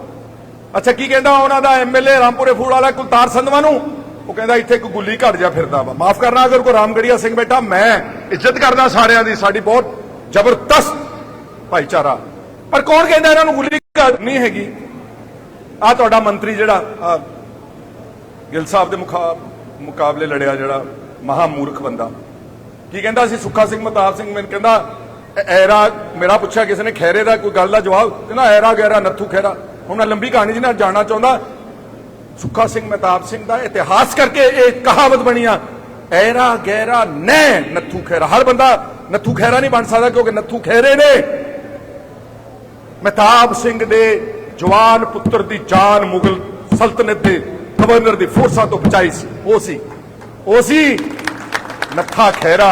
ਅੱਛਾ, ਕੀ ਕਹਿੰਦਾ ਉਹਨਾਂ ਦਾ ਐਮਐਲਏ ਰਾਮਪੁਰੇ ਫੂਲ ਵਾਲਾ, ਕੁਲਤਾਰ ਸੰਧਵਾ ਨੂੰ? ਉਹ ਕਹਿੰਦਾ, ਇੱਥੇ ਇੱਕ ਗੁੱਲੀ ਘੜ ਜਾ ਫਿਰਦਾ ਵਾ। ਮਾਫ ਕਰਨਾ, ਅਗਰ ਕੋਈ ਰਾਮਗੜੀਆ ਸਿੰਘ ਬੈਠਾ, ਮੈਂ ਇੱਜ਼ਤ ਕਰਦਾ ਸਾਰਿਆਂ ਦੀ, ਸਾਡੀ ਬਹੁਤ ਜ਼ਬਰਦਸਤ ਭਾਈਚਾਰਾ। ਪਰ ਕੌਣ ਕਹਿੰਦਾ ਇਹਨਾਂ ਨੂੰ ਗੁੱਲੀ ਨਹੀਂ ਹੈਗੀ? ਆ ਤੁਹਾਡਾ ਮੰਤਰੀ ਜਿਹੜਾ, ਆਹ ਸਾਹਿਬ ਦੇ ਮੁਕਾਬਲੇ ਲੜਿਆ ਜਿਹੜਾ ਮਹਾ ਮੂਰਖ ਬੰਦਾ। ਕੀ ਕਹਿੰਦਾ ਸੀ? ਸੁੱਖਾ ਸਿੰਘ ਮਤਾਬ ਸਿੰਘ ਮੈਨੂੰ ਕਹਿੰਦਾ ਐਰਾ ਮੇਰਾ ਪੁੱਛਿਆ ਕਿਸੇ ਨੇ ਖੈਰੇ ਦਾ ਕੋਈ ਗੱਲ ਦਾ ਜਵਾਬ? ਕਹਿੰਦਾ, ਐਰਾ ਗੈਰਾ ਨੱਥੂ ਖੈਰਾ ਹੁਣ ਮੈਂ ਲੰਬੀ ਕਹਾਣੀ ਜੀ ਜਿਹਨਾਂ ਜਾਣਨਾ ਚਾਹੁੰਦਾ, ਸੁੱਖਾ ਸਿੰਘ ਮਤਾਬ ਸਿੰਘ ਦਾ ਇਤਿਹਾਸ ਕਰਕੇ ਇਹ ਕਹਾਵਤ ਬਣੀ ਆ, ਐਰਾ ਗੈਰਾ ਨੈ ਨੱਥੂ ਖੈਰਾ ਹਰ ਬੰਦਾ ਨੱਥੂ ਖੈਰਾ ਨਹੀਂ ਬਣ ਸਕਦਾ ਕਿਉਂਕਿ ਨੱਥੂ ਖੈਰੇ ਨੇ ਮਹਿਤਾਬ ਸਿੰਘ ਦੇ ਜਵਾਨ ਪੁੱਤਰ ਦੀ ਜਾਨ ਮੁਗਲ ਸਲਤਨਤ ਦੇ ਗਵਰਨਰ ਦੀ ਫੋਰਸਾਂ ਤੋਂ ਬਚਾਈ ਸੀ ਉਹ ਸੀ ਉਹ ਸੀ ਨੱਥਾ ਖੈਰਾ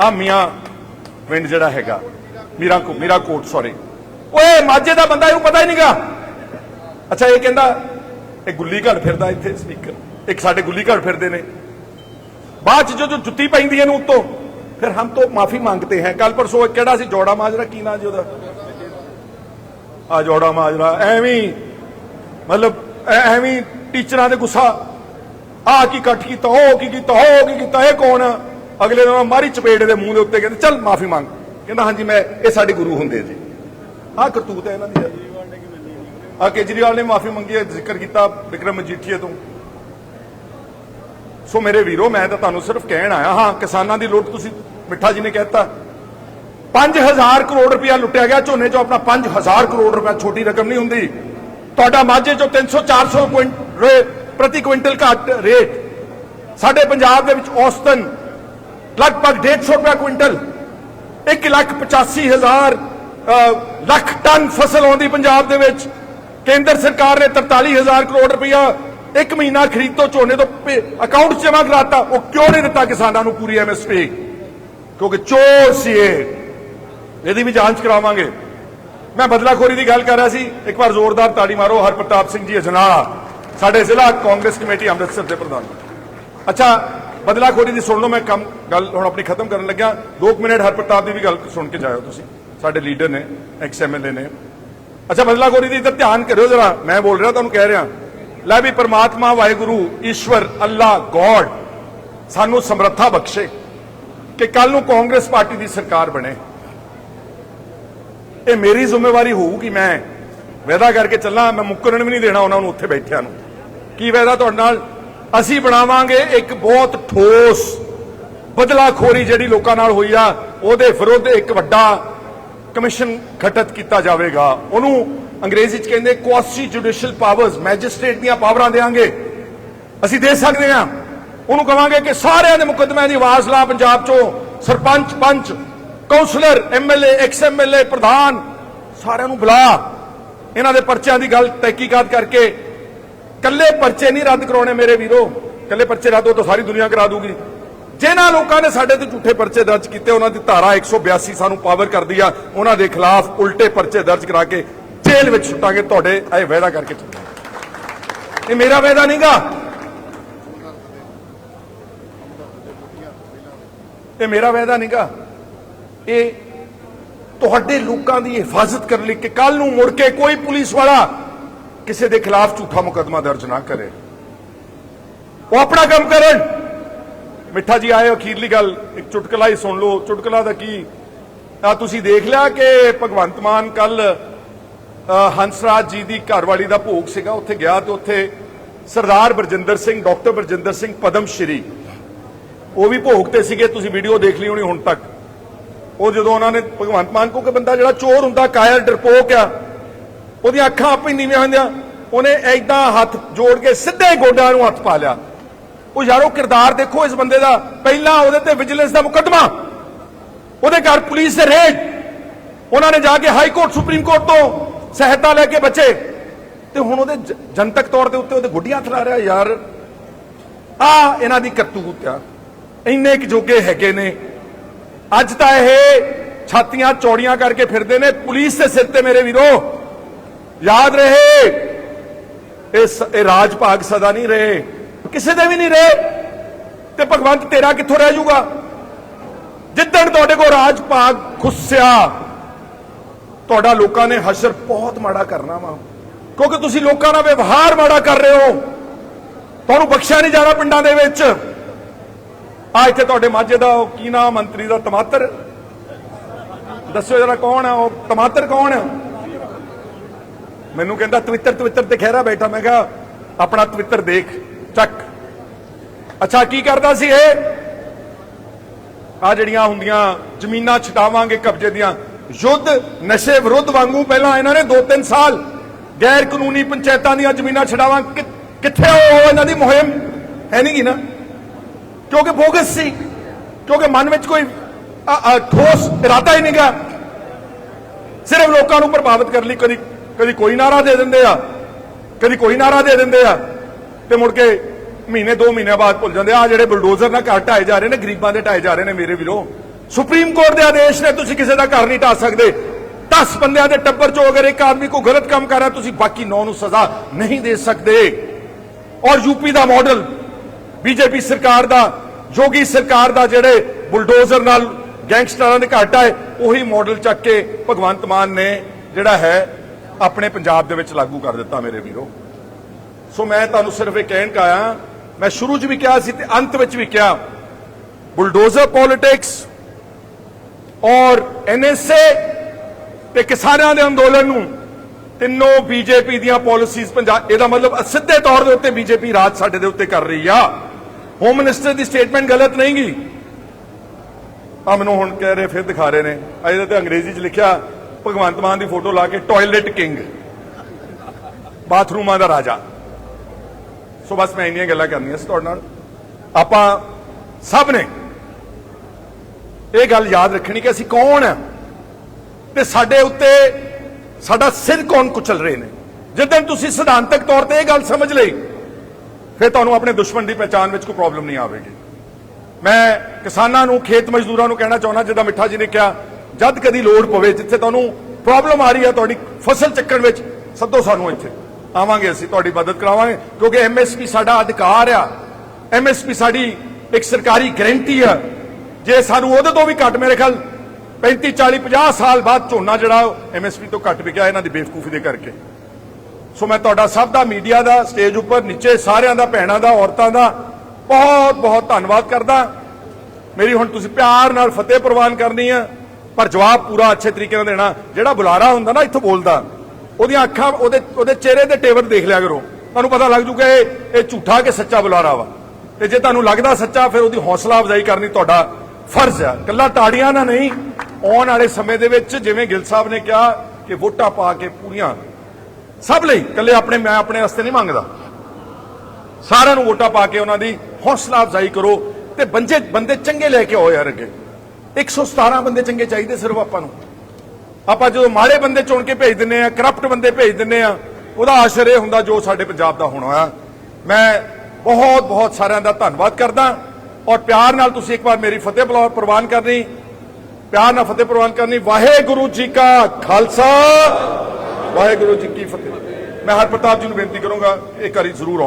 ਆ ਮੀਆਂ ਪਿੰਡ ਜਿਹੜਾ ਹੈਗਾ ਮੀਰਾ ਕੋ ਮੀਰਾ ਕੋਟ ਸੌਰੀ ਓਏ ਮਾਝੇ ਦਾ ਬੰਦਾ ਇਹਨੂੰ ਪਤਾ ਹੀ ਨਹੀਂਗਾ ਅੱਛਾ ਇਹ ਕਹਿੰਦਾ ਇਹ ਗੁੱਲੀ ਘੜ ਫਿਰਦਾ ਇੱਥੇ ਸਪੀਕਰ ਇੱਕ ਸਾਡੇ ਗੁੱਲੀ ਘੜ ਫਿਰਦੇ ਨੇ ਬਾਅਦ ਚ ਜਦੋਂ ਜੁੱਤੀ ਪੈਂਦੀ ਹੈ ਨੂੰ ਉੱਤੋਂ ਫਿਰ ਹਮ ਤੋਂ ਮਾਫੀ ਮੰਗਤੇ हैं ਕੱਲ ਪਰਸੋਂ ਇੱਕ ਕਿਹੜਾ ਸੀ? ਜੋੜਾ ਮਾਜਰਾ, ਕੀ ਨਾਂ ਜੀ ਉਹਦਾ? ਆ ਜੋੜਾ ਮਾਜਰਾ, ਐਵੇਂ ਮਤਲਬ ਐਵੇਂ ਟੀਚਰਾਂ ਦੇ ਗੁੱਸਾ। ਆ ਕੀ ਇਕੱਠ ਕੀਤਾ, ਉਹ ਕੀ ਕੀਤਾ, ਉਹ ਕੀ ਕੀਤਾ, ਇਹ ਕੌਣ ਅਗਲੇ ਦਿਨ ਮਾਰੀ ਚਪੇੜ ਦੇ ਮੂੰਹ ਦੇ ਉੱਤੇ ਕਹਿੰਦੇ, ਚੱਲ ਮਾਫੀ ਮੰਗ। ਕਹਿੰਦਾ, ਹਾਂਜੀ, ਮੈਂ, ਇਹ ਸਾਡੇ ਗੁਰੂ ਹੁੰਦੇ ਜੀ। ਆਹ ਕਰਤੂਤ ਹੈ ਇਹਨਾਂ ਦੀ। ਆ ਕੇਜਰੀਵਾਲ ਨੇ ਮਾਫੀ ਮੰਗੀ ਹੈ, ਜ਼ਿਕਰ ਕੀਤਾ ਵਿਕਰਮ ਮਜੀਠੀਆ ਤੋਂ। ਸੋ ਮੇਰੇ ਵੀਰੋ, ਮੈਂ ਤਾਂ ਤੁਹਾਨੂੰ ਸਿਰਫ ਕਹਿਣ ਆਇਆ ਹਾਂ, ਕਿਸਾਨਾਂ ਦੀ ਲੁੱਟ ਤੁਸੀਂ ਮਿੱਠਾ ਜੀ ਨੇ ਕਹਿਤਾ। 5000 ਕਰੋੜ ਰੁਪਇਆ ਲੁੱਟਿਆ ਗਿਆ, ਝੋਨੇ ਚੋਂ ਆਪਣਾ 5000 ਕਰੋੜ ਰੁਪਇਆ, ਛੋਟੀ ਰਕਮ ਨਹੀਂ ਹੁੰਦੀ। ਤੁਹਾਡਾ ਮਾਝੇ ਚੋਂ 300 400 ਕੁਇੰਟ ਰੇ- ਪ੍ਰਤੀ ਕੁਇੰਟਲ ਘੱਟ ਰੇਟ। ਸਾਡੇ ਪੰਜਾਬ ਦੇ ਵਿੱਚ ਔਸਤਨ, ਲਗਭਗ 150 ਰੁਪਇਆ ਕੁਇੰਟਲ। 1 ਲੱਖ 85 ਹਜ਼ਾਰ ਲੱਖ ਟਨ ਫਸਲ ਆਉਂਦੀ ਪੰਜਾਬ ਦੇ ਵਿੱਚ। ਕੇਂਦਰ ਸਰਕਾਰ ਨੇ 43000 ਕਰੋੜ ਰੁਪਇਆ ਇੱਕ ਮਹੀਨਾ ਖਰੀਦ ਤੋਂ ਝੋਨੇ ਤੋਂ ਅਕਾਊਂਟ 'ਚ ਜਮ੍ਹਾਂ ਕਰਾਤਾ, ਉਹ ਕਿਉਂ ਨਹੀਂ ਦਿੱਤਾ ਕਿਸਾਨਾਂ ਨੂੰ ਪੂਰੀ ਐਮਐਸਪੀ ਕਿਉਂਕਿ ਚੋਰ ਸੀ ਇਹ। ਇਹਦੀ ਵੀ ਜਾਂਚ ਕਰਾਵਾਂਗੇ। ਮੈਂ ਬਦਲਾਖੋਰੀ ਦੀ ਗੱਲ ਕਰ ਰਿਹਾ ਸੀ। ਇੱਕ ਵਾਰ ਜ਼ੋਰਦਾਰ ਤਾੜੀ ਮਾਰੋ, ਹਰਪ੍ਰਤਾਪ ਸਿੰਘ ਜੀ ਅਜਨਾਲਾ, ਸਾਡੇ ਜ਼ਿਲ੍ਹਾ ਕਾਂਗਰਸ ਕਮੇਟੀ ਅੰਮ੍ਰਿਤਸਰ ਦੇ ਪ੍ਰਧਾਨ। ਅੱਛਾ, ਬਦਲਾਖੋਰੀ ਦੀ ਸੁਣ ਲਓ, ਮੈਂ ਕੰਮ, ਗੱਲ ਹੁਣ ਆਪਣੀ ਖਤਮ ਕਰਨ ਲੱਗਿਆ। 2 ਮਿੰਟ ਹਰਪ੍ਰਤਾਪ ਦੀ ਵੀ ਗੱਲ ਸੁਣ ਕੇ ਜਾਇਓ ਤੁਸੀਂ। ਸਾਡੇ ਲੀਡਰ ਨੇ, ਐਕਸ ਐਮਐਲਏ ਨੇ। ਅੱਛਾ, ਬਦਲਾਖੋਰੀ ਦੀ ਇੱਧਰ ਧਿਆਨ ਕਰਿਓ ਜਰਾ। ਮੈਂ ਬੋਲ ਰਿਹਾ, ਤੁਹਾਨੂੰ ਕਹਿ ਰਿਹਾ। ਲੈ ਵੀ ਪ੍ਰਮਾਤਮਾ ਵਾਹਿਗੁਰੂ, ਈਸ਼ਵਰ, ਅੱਲਾ, ਗੋਡ, ਸਾਨੂੰ ਸਮਰੱਥਾ ਬਖਸ਼ੇ ਕਿ ਕੱਲ ਨੂੰ ਕਾਂਗਰਸ ਪਾਰਟੀ ਦੀ ਸਰਕਾਰ ਬਣੇ। ਇਹ ਮੇਰੀ ਜ਼ਿੰਮੇਵਾਰੀ ਹੋਊਗੀ ਮੈਂ ਵਾਅਦਾ ਕਰਕੇ ਚੱਲਾਂ, ਮੈਂ ਮੁੱਕਰਨ ਵੀ ਨਹੀਂ ਦੇਣਾ ਉਹਨਾਂ ਨੂੰ ਉੱਥੇ ਬੈਠਿਆਂ ਨੂੰ। ਕੀ ਵਾਅਦਾ ਤੁਹਾਡੇ ਨਾਲ? ਅਸੀਂ ਬਣਾਵਾਂਗੇ ਇੱਕ ਬਹੁਤ ਠੋਸ, ਬਦਲਾਖੋਰੀ ਜਿਹੜੀ ਲੋਕਾਂ ਨਾਲ ਹੋਈ ਆ, ਉਹਦੇ ਵਿਰੁੱਧ ਇੱਕ ਵੱਡਾ ਕਮਿਸ਼ਨ ਗਠਿਤ ਕੀਤਾ ਜਾਵੇਗਾ। ਉਹਨੂੰ ਅੰਗਰੇਜ਼ੀ ਚ ਕਹਿੰਦੇ ਕੁਆਸੀ ਜੁਡੀਸ਼ੀਅਲ ਪਾਵਰਸ ਮੈਜਿਸਟ੍ਰੇਟ ਦੀਆਂ ਪਾਵਰਾਂ ਦੇਾਂਗੇ ਅਸੀਂ ਦੇ ਸਕਦੇ ਹਾਂ। ਉਹਨੂੰ ਕਵਾਂਗੇ ਕਿ ਸਾਰਿਆਂ ਦੇ ਮੁਕੱਦਮਿਆਂ ਦੀ ਆਵਾਜ਼ ਲਾ ਪੰਜਾਬ ਚੋਂ। Sarpanch, panch councillor MLA ex MLA ਪ੍ਰਧਾਨ, ਸਾਰਿਆਂ ਨੂੰ ਬੁਲਾ। ਇਹਨਾਂ ਦੇ ਪਰਚਿਆਂ ਦੀ ਗੱਲ ਤਹਿਕੀਕਾਤ ਕਰਕੇ। ਕੱਲੇ ਪਰਚੇ ਨਹੀਂ ਰੱਦ ਕਰਾਉਣੇ ਮੇਰੇ ਵੀਰੋ। ਕੱਲੇ ਪਰਚੇ ਰੱਦ ਹੋ ਤਾਂ ਸਾਰੀ ਦੁਨੀਆ ਕਰਾ ਦੂਗੀ। ਜਿਨ੍ਹਾਂ ਲੋਕਾਂ ਨੇ ਸਾਡੇ ਤੇ ਝੂਠੇ ਪਰਚੇ ਦਰਜ ਕੀਤੇ, ਉਹਨਾਂ ਦੀ ਧਾਰਾ 182 ਸਾਨੂੰ ਪਾਵਰ ਕਰਦੀ ਆ। ਉਹਨਾਂ ਦੇ ਖਿਲਾਫ ਉਲਟੇ ਪਰਚੇ ਦਰਜ ਕਰਾ ਕੇ ਜੇਲ੍ਹ ਵਿੱਚ ਸੁੱਟਾਂਗੇ, ਤੁਹਾਡੇ ਇਹ ਵਾਅਦਾ ਕਰਕੇ ਚੱਲੋ ਇਹ ਮੇਰਾ ਵਾਅਦਾ ਨਹੀਂਗਾ। ਇਹ ਮੇਰਾ ਵਾਅਦਾ ਨਹੀਂਗਾ। ਇਹ ਤੁਹਾਡੇ ਲੋਕਾਂ ਦੀ ਹਿਫਾਜ਼ਤ ਕਰਨ ਲਈ ਕਿ ਕੱਲ ਨੂੰ ਮੁੜ ਕੇ ਕੋਈ ਪੁਲਿਸ ਵਾਲਾ ਕਿਸੇ ਦੇ ਖਿਲਾਫ ਝੂਠਾ ਮੁਕੱਦਮਾ ਦਰਜ ਨਾ ਕਰੇ। ਉਹ ਆਪਣਾ ਕੰਮ ਕਰਨ। ਮਿੱਠਾ ਜੀ, ਆਏ ਅਖੀਰਲੀ ਗੱਲ। ਇੱਕ ਚੁਟਕਲਾ ਹੀ ਸੁਣ ਲਓ। ਚੁਟਕਲਾ ਦਾ ਕੀ? ਆ, ਤੁਸੀਂ ਦੇਖ ਲਿਆ ਕਿ ਭਗਵੰਤ ਮਾਨ ਕੱਲ ਹੰਸਰਾਜ ਜੀ ਦੀ ਘਰਵਾਲੀ ਦਾ ਭੋਗ ਸੀਗਾ, ਉੱਥੇ ਗਿਆ ਤੇ ਉੱਥੇ ਸਰਦਾਰ ਬਰਜਿੰਦਰ ਸਿੰਘ, ਡਾਕਟਰ ਬਰਜਿੰਦਰ ਸਿੰਘ ਪਦਮ ਸ਼੍ਰੀ ਉਹ ਵੀ ਭੋਗ ਤੇ ਸੀਗੇ, ਤੁਸੀਂ ਵੀਡੀਓ ਦੇਖ ਲਈ ਹੋਣੀ ਹੁਣ ਤੱਕ। ਉਹ ਜਦੋਂ ਉਹਨਾਂ ਨੇ ਭਗਵੰਤ ਮਾਨ ਕੋ ਕਿ ਬੰਦਾ ਜਿਹੜਾ ਚੋਰ ਹੁੰਦਾ, ਕਾਇਰ, ਡਰਪੋਕ ਆ, ਉਹਦੀਆਂ ਅੱਖਾਂ ਆਪੇ ਨੀਵੀਆਂ ਹੁੰਦੀਆਂ, ਉਹਨੇ ਐਦਾਂ ਹੱਥ ਜੋੜ ਕੇ ਸਿੱਧੇ ਗੋਡਿਆਂ ਨੂੰ ਹੱਥ ਪਾ ਲਿਆ। ਉਹ ਯਾਰੋ ਕਿਰਦਾਰ ਦੇਖੋ ਇਸ ਬੰਦੇ ਦਾ, ਪਹਿਲਾਂ ਉਹਦੇ ਤੇ ਵਿਜੀਲੈਂਸ ਦਾ ਮੁਕੱਦਮਾ, ਉਹਦੇ ਘਰ ਪੁਲਿਸ ਦੇ ਰੇਡ। ਉਹਨਾਂ ਨੇ ਜਾ ਕੇ ਹਾਈ ਕੋਰਟ, ਸੁਪਰੀਮ ਕੋਰਟ ਤੋਂ ਸਹਾਇਤਾ ਲੈ ਕੇ ਬਚੇ। ਤੇ ਹੁਣ ਉਹਦੇ ਜਨਤਕ ਤੌਰ ਦੇ ਉੱਤੇ ਉਹਦੇ ਗੁੱਡੀਆਂ ਥਲਾ ਰਿਹਾ, ਯਾਰ। ਆ, ਇਹਨਾਂ ਦੀ ਕਰਤੂਤ ਆ। ਇੰਨੇ ਕੁ ਜੋਗੇ ਹੈਗੇ ਨੇ। ਅੱਜ ਤਾਂ ਇਹ ਛਾਤੀਆਂ ਚੌੜੀਆਂ ਕਰਕੇ ਫਿਰਦੇ ਨੇ। ਪੁਲਿਸ ਦੇ ਸਿਰ ਤੇ ਮੇਰੇ ਵੀਰੋ। ਯਾਦ ਰਹੇ। ਇਸ ਇਹ ਰਾਜ ਭਾਗ ਸਦਾ ਨਹੀਂ ਰਹੇ। ਕਿਸੇ ਦੇ ਵੀ ਨਹੀਂ ਰਹੇ। ਤੇ ਭਗਵੰਤ ਤੇਰਾ ਕਿੱਥੋਂ ਰਹਿ ਜਾਊਗਾ? ਜਿੱਦਣ ਤੁਹਾਡੇ ਕੋਲ ਰਾਜ ਭਾਗ ਖੁੱਸਿਆ ਤੁਹਾਡਾ ਲੋਕਾਂ ਨੇ ਹਸ਼ਰ ਬਹੁਤ ਮਾੜਾ ਕਰਨਾ ਵਾ। ਕਿਉਂਕਿ ਤੁਸੀਂ ਲੋਕਾਂ ਨਾਲ ਵਿਵਹਾਰ ਮਾੜਾ ਕਰ ਰਹੇ ਹੋ। ਤੁਹਾਨੂੰ ਬਖਸ਼ਿਆ ਨਹੀਂ ਜਾਣਾ ਪਿੰਡਾਂ ਦੇ ਵਿੱਚ। ਆ ਇੱਥੇ ਤੁਹਾਡੇ ਮਾਝੇ ਦਾ ਉਹ ਕੀ ਨਾਮ, ਮੰਤਰੀ ਦਾ ਟਮਾਟਰ ਦੱਸੋ ਜਰਾ ਕੌਣ ਹੈ ਉਹ ਟਮਾਟਰ ਕੌਣ ਹੈ ਮੈਨੂੰ ਕਹਿੰਦਾ ਤਵਿੱਤਰ ਤਵਿੱਤਰ ਤੇ ਖਹਿਰਾ ਬੈਠਾ। ਮੈਂ ਕਿਹਾ, ਆਪਣਾ ਤਵਿੱਤਰ ਦੇਖ, ਚੱਕ। ਅੱਛਾ, ਕੀ ਕਰਦਾ ਸੀ ਇਹ? ਆ ਜਿਹੜੀਆਂ ਹੁੰਦੀਆਂ ਜ਼ਮੀਨਾਂ ਛਡਾਵਾਂਗੇ ਕਬਜ਼ੇ ਦੀਆਂ। ਯੁੱਧ ਨਸ਼ੇ ਵਿਰੁੱਧ ਵਾਂਗੂ ਪਹਿਲਾਂ ਇਹਨਾਂ ਨੇ 2-3 ਸਾਲ ਗੈਰ ਕਾਨੂੰਨੀ ਪੰਚਾਇਤਾਂ ਦੀਆਂ ਜ਼ਮੀਨਾਂ ਛਡਾਵਾਂ। ਕਿੱਥੇ ਉਹ ਇਹਨਾਂ ਦੀ ਮੁਹਿੰਮ? ਹੈ ਨਹੀਂ ਗੀ ਨਾ। ਕਿਉਂਕਿ ਬੋਗਸ ਸੀ। ਕਿਉਂਕਿ ਮਨ ਵਿੱਚ ਕੋਈ ਠੋਸ ਇਰਾਦਾ ਹੀ ਨਹੀਂਗਾ ਸਿਰਫ ਲੋਕਾਂ ਨੂੰ ਪ੍ਰਭਾਵਿਤ ਕਰਨ ਲਈ ਕਦੀ ਕਦੀ ਕੋਈ ਨਾਰਾ ਦੇ ਦਿੰਦੇ ਆ। ਕਦੀ ਕੋਈ ਨਾਰਾ ਦੇ ਦਿੰਦੇ ਆ। ਤੇ ਮੁੜ ਕੇ ਮਹੀਨੇ, ਦੋ ਮਹੀਨੇ ਬਾਅਦ ਭੁੱਲ ਜਾਂਦੇ ਆ। ਆਹ ਜਿਹੜੇ ਬਲਡੋਜ਼ਰ ਨਾਲ ਘਰ ਢਾਏ ਜਾ ਰਹੇ ਨੇ, ਗਰੀਬਾਂ ਦੇ ਢਾਏ ਜਾ ਰਹੇ ਨੇ ਮੇਰੇ ਵੀਰੋ। ਸੁਪਰੀਮ ਕੋਰਟ ਦੇ ਆਦੇਸ਼ ਨੇ ਤੁਸੀਂ ਕਿਸੇ ਦਾ ਘਰ ਨਹੀਂ ਢਾ ਸਕਦੇ। 10 ਬੰਦਿਆਂ ਦੇ ਟੱਬਰ ਚੋਂ ਅਗਰ ਇੱਕ ਆਦਮੀ ਕੋ ਗਲਤ ਕੰਮ ਕਰ ਰਿਹਾ, ਤੁਸੀਂ ਬਾਕੀ 9 ਨੂੰ ਸਜ਼ਾ ਨਹੀਂ ਦੇ ਸਕਦੇ। ਔਰ ਯੂਪੀ ਦਾ ਮਾਡਲ ਬੀਜੇਪੀ ਸਰਕਾਰ ਦਾ ਯੋਗੀ ਸਰਕਾਰ ਦਾ ਜਿਹੜੇ ਬੁਲਡੋਜ਼ਰ ਨਾਲ ਗੈਂਗਸਟਰਾਂ ਦੇ ਘਾਟ ਆਏ, ਉਹੀ ਮਾਡਲ ਚੱਕ ਕੇ ਭਗਵੰਤ ਮਾਨ ਨੇ ਜਿਹੜਾ ਹੈ, ਆਪਣੇ ਪੰਜਾਬ ਦੇ ਵਿੱਚ ਲਾਗੂ ਕਰ ਦਿੱਤਾ ਮੇਰੇ ਵੀਰੋ। ਸੋ ਮੈਂ ਤੁਹਾਨੂੰ ਸਿਰਫ ਇਹ ਕਹਿਣ ਕਾਇਆ ਮੈਂ ਸ਼ੁਰੂ 'ਚ ਵੀ ਕਿਹਾ ਸੀ ਤੇ ਅੰਤ ਵਿੱਚ ਵੀ ਕਿਹਾ, ਬੁਲਡੋਜ਼ਰ ਪੋਲਿਟਿਕਸ ਔਰ ਐਨਐਸਏ ਤੇ ਕਿਸਾਨਾਂ ਦੇ ਅੰਦੋਲਨ ਨੂੰ ਤਿੰਨੋਂ ਬੀਜੇਪੀ ਦੀਆਂ ਪਾਲਿਸੀਜ਼ ਪੰਜਾਬ ਇਹਦਾ ਮਤਲਬ ਸਿੱਧੇ ਤੌਰ ਦੇ ਉੱਤੇ ਬੀਜੇਪੀ ਰਾਜ ਸਾਡੇ ਦੇ ਉੱਤੇ ਕਰ ਰਹੀ ਆ। ਹੋਮ ਮਿਨਿਸਟਰ ਦੀ ਸਟੇਟਮੈਂਟ ਗਲਤ ਨਹੀਂ ਗੀ। ਆ ਮੈਨੂੰ ਹੁਣ ਕਹਿ ਰਹੇ, ਫਿਰ ਦਿਖਾ ਰਹੇ ਨੇ। ਆ ਇਹਦੇ ਤੇ ਅੰਗਰੇਜ਼ੀ 'ਚ ਲਿਖਿਆ, ਭਗਵੰਤ ਮਾਨ ਦੀ ਫੋਟੋ ਲਾ ਕੇ ਟਾਇਲਟ ਕਿੰਗ ਬਾਥਰੂਮਾਂ ਦਾ ਰਾਜਾ। ਸੋ ਬਸ ਮੈਂ ਇੰਨੀਆਂ ਗੱਲਾਂ ਕਰਨੀਆਂ ਸੀ ਤੁਹਾਡੇ ਨਾਲ। ਆਪਾਂ ਸਭ ਨੇ ਇਹ ਗੱਲ ਯਾਦ ਰੱਖਣੀ ਕਿ ਅਸੀਂ ਕੌਣ ਆ? ਤੇ ਸਾਡੇ ਉੱਤੇ ਸਾਡਾ ਸਿਰ ਕੌਣ ਕੁਚਲ ਰਹੇ ਨੇ? ਜਿੱਦਣ ਤੁਸੀਂ ਸਿਧਾਂਤਕ ਤੌਰ ਤੇ ਇਹ ਗੱਲ ਸਮਝ ਲਈ, ਫਿਰ ਤੁਹਾਨੂੰ ਆਪਣੇ ਦੁਸ਼ਮਣ ਦੀ ਪਛਾਣ ਵਿੱਚ ਕੋਈ ਪ੍ਰੋਬਲਮ ਨਹੀਂ ਆਵੇਗੀ। ਮੈਂ ਕਿਸਾਨਾਂ ਨੂੰ, ਖੇਤ ਮਜ਼ਦੂਰਾਂ ਨੂੰ ਕਹਿਣਾ ਚਾਹੁੰਦਾ, ਜਿੱਦਾਂ ਮਿੱਠਾ ਜੀ ਨੇ ਕਿਹਾ, ਜਦ ਕਦੀ ਲੋੜ ਪਵੇ, ਜਿੱਥੇ ਤੁਹਾਨੂੰ ਪ੍ਰੋਬਲਮ ਆ ਰਹੀ ਹੈ ਤੁਹਾਡੀ ਫਸਲ ਚੱਕਣ ਵਿੱਚ, ਸੱਦੋ ਸਾਨੂੰ ਇੱਥੇ। ਆਵਾਂਗੇ ਅਸੀਂ, ਤੁਹਾਡੀ ਮਦਦ ਕਰਾਵਾਂਗੇ, ਕਿਉਂਕਿ ਐਮਐਸਪੀ ਸਾਡਾ ਅਧਿਕਾਰ ਆ। ਐਮਐਸਪੀ ਸਾਡੀ ਇੱਕ ਸਰਕਾਰੀ ਗਾਰੰਟੀ ਆ। ਜੇ ਸਾਨੂੰ ਉਹਦੇ ਤੋਂ ਵੀ ਘੱਟ ਮੇਰੇ ਖਿਆਲ 35 40 50 ਸਾਲ ਬਾਅਦ ਝੋਨਾ ਜਿਹੜਾ ਐਮਐਸਪੀ ਤੋਂ ਘੱਟ ਵਿਕਿਆ ਇਹਨਾਂ ਦੀ ਬੇਵਕੂਫੀ ਦੇ ਕਰਕੇ। ਸੋ ਮੈਂ ਤੁਹਾਡਾ ਸਭ ਦਾ, ਮੀਡੀਆ ਦਾ, ਸਟੇਜ ਉੱਪਰ, ਨੀਚੇ ਸਾਰਿਆਂ ਦਾ, ਭੈਣਾਂ ਦਾ, ਔਰਤਾਂ ਦਾ ਬਹੁਤ ਬਹੁਤ ਧੰਨਵਾਦ ਕਰਦਾ। ਮੇਰੀ ਹੁਣ ਤੁਸੀਂ ਪਿਆਰ ਨਾਲ ਫਤਿਹ ਪ੍ਰਵਾਨ ਕਰਨੀ ਆ, ਪਰ ਜਵਾਬ ਪੂਰਾ ਅੱਛੇ ਤਰੀਕੇ ਨਾਲ ਦੇਣਾ। ਜਿਹੜਾ ਬੁਲਾਰਾ ਹੁੰਦਾ ਨਾ ਇੱਥੋਂ ਬੋਲਦਾ, ਉਹਦੀਆਂ ਅੱਖਾਂ ਉਹਦੇ ਉਹਦੇ ਚਿਹਰੇ ਦੇ ਟੇਵਰ ਦੇਖ ਲਿਆ ਕਰੋ। ਤੁਹਾਨੂੰ ਪਤਾ ਲੱਗ ਜੂਗਾ ਇਹ ਇਹ ਝੂਠਾ ਕਿ ਸੱਚਾ ਬੁਲਾਰਾ ਵਾ। ਤੇ ਜੇ ਤੁਹਾਨੂੰ ਲੱਗਦਾ ਸੱਚਾ, ਫਿਰ ਉਹਦੀ ਹੌਸਲਾ ਅਫਜ਼ਾਈ ਕਰਨੀ ਤੁਹਾਡਾ ਫਰਜ਼ ਆ ਕੱਲਾ ਤਾੜੀਆਂ ਨਾਲ ਨਹੀਂ, ਆਉਣ ਵਾਲੇ ਸਮੇਂ ਦੇ ਵਿੱਚ ਜਿਵੇਂ ਗਿੱਲ ਸਾਹਿਬ ਨੇ ਕਿਹਾ ਕਿ ਵੋਟਾਂ ਪਾ ਕੇ ਪੂਰੀਆਂ। ਸਭ ਲਈ ਕੱਲੇ ਆਪਣੇ, ਮੈਂ ਆਪਣੇ ਵਾਸਤੇ ਨਹੀਂ ਮੰਗਦਾ। ਸਾਰਿਆਂ ਨੂੰ ਵੋਟਾਂ ਪਾ ਕੇ ਉਹਨਾਂ ਦੀ ਹੌਸਲਾ ਅਫਜ਼ਾਈ ਕਰੋ ਤੇ ਬੰਦੇ ਬੰਦੇ ਚੰਗੇ ਲੈ ਕੇ ਆਓ ਯਾਰ ਅੱਗੇ। 117 ਬੰਦੇ ਚੰਗੇ ਚਾਹੀਦੇ ਸਿਰਫ ਆਪਾਂ ਨੂੰ। ਆਪਾਂ ਜਦੋਂ ਮਾੜੇ ਬੰਦੇ ਚੁਣ ਕੇ ਭੇਜ ਦਿੰਨੇ ਆ ਕਰਪਟ ਬੰਦੇ ਭੇਜ ਦਿੰਨੇ ਆ ਉਹਦਾ ਆਸ਼ਰ ਇਹ ਹੁੰਦਾ ਜੋ ਸਾਡੇ ਪੰਜਾਬ ਦਾ ਹੋਣਾ ਆ। ਮੈਂ ਬਹੁਤ ਬਹੁਤ ਸਾਰਿਆਂ ਦਾ ਧੰਨਵਾਦ ਕਰਦਾ। ਔਰ ਪਿਆਰ ਨਾਲ ਤੁਸੀਂ ਇੱਕ ਵਾਰ ਮੇਰੀ ਫਤਿਹ ਬੁਲਾ- ਪ੍ਰਵਾਨ ਕਰਨੀ। ਪਿਆਰ ਨਾਲ ਫਤਿਹ ਪ੍ਰਵਾਨ ਕਰਨੀ। ਵਾਹਿਗੁਰੂ ਜੀ ਕਾ ਖਾਲਸਾ। ਵਾਹਿਗੁਰੂ ਜੀ ਕੀ ਫਤਿਹ। ਮੈਂ ਹਰਪ੍ਰਤਾਪ ਜੀ ਨੂੰ ਬੇਨਤੀ ਕਰੂੰਗਾ ਇਹ ਵਾਰੀ ਜ਼ਰੂਰ ਆਉਣ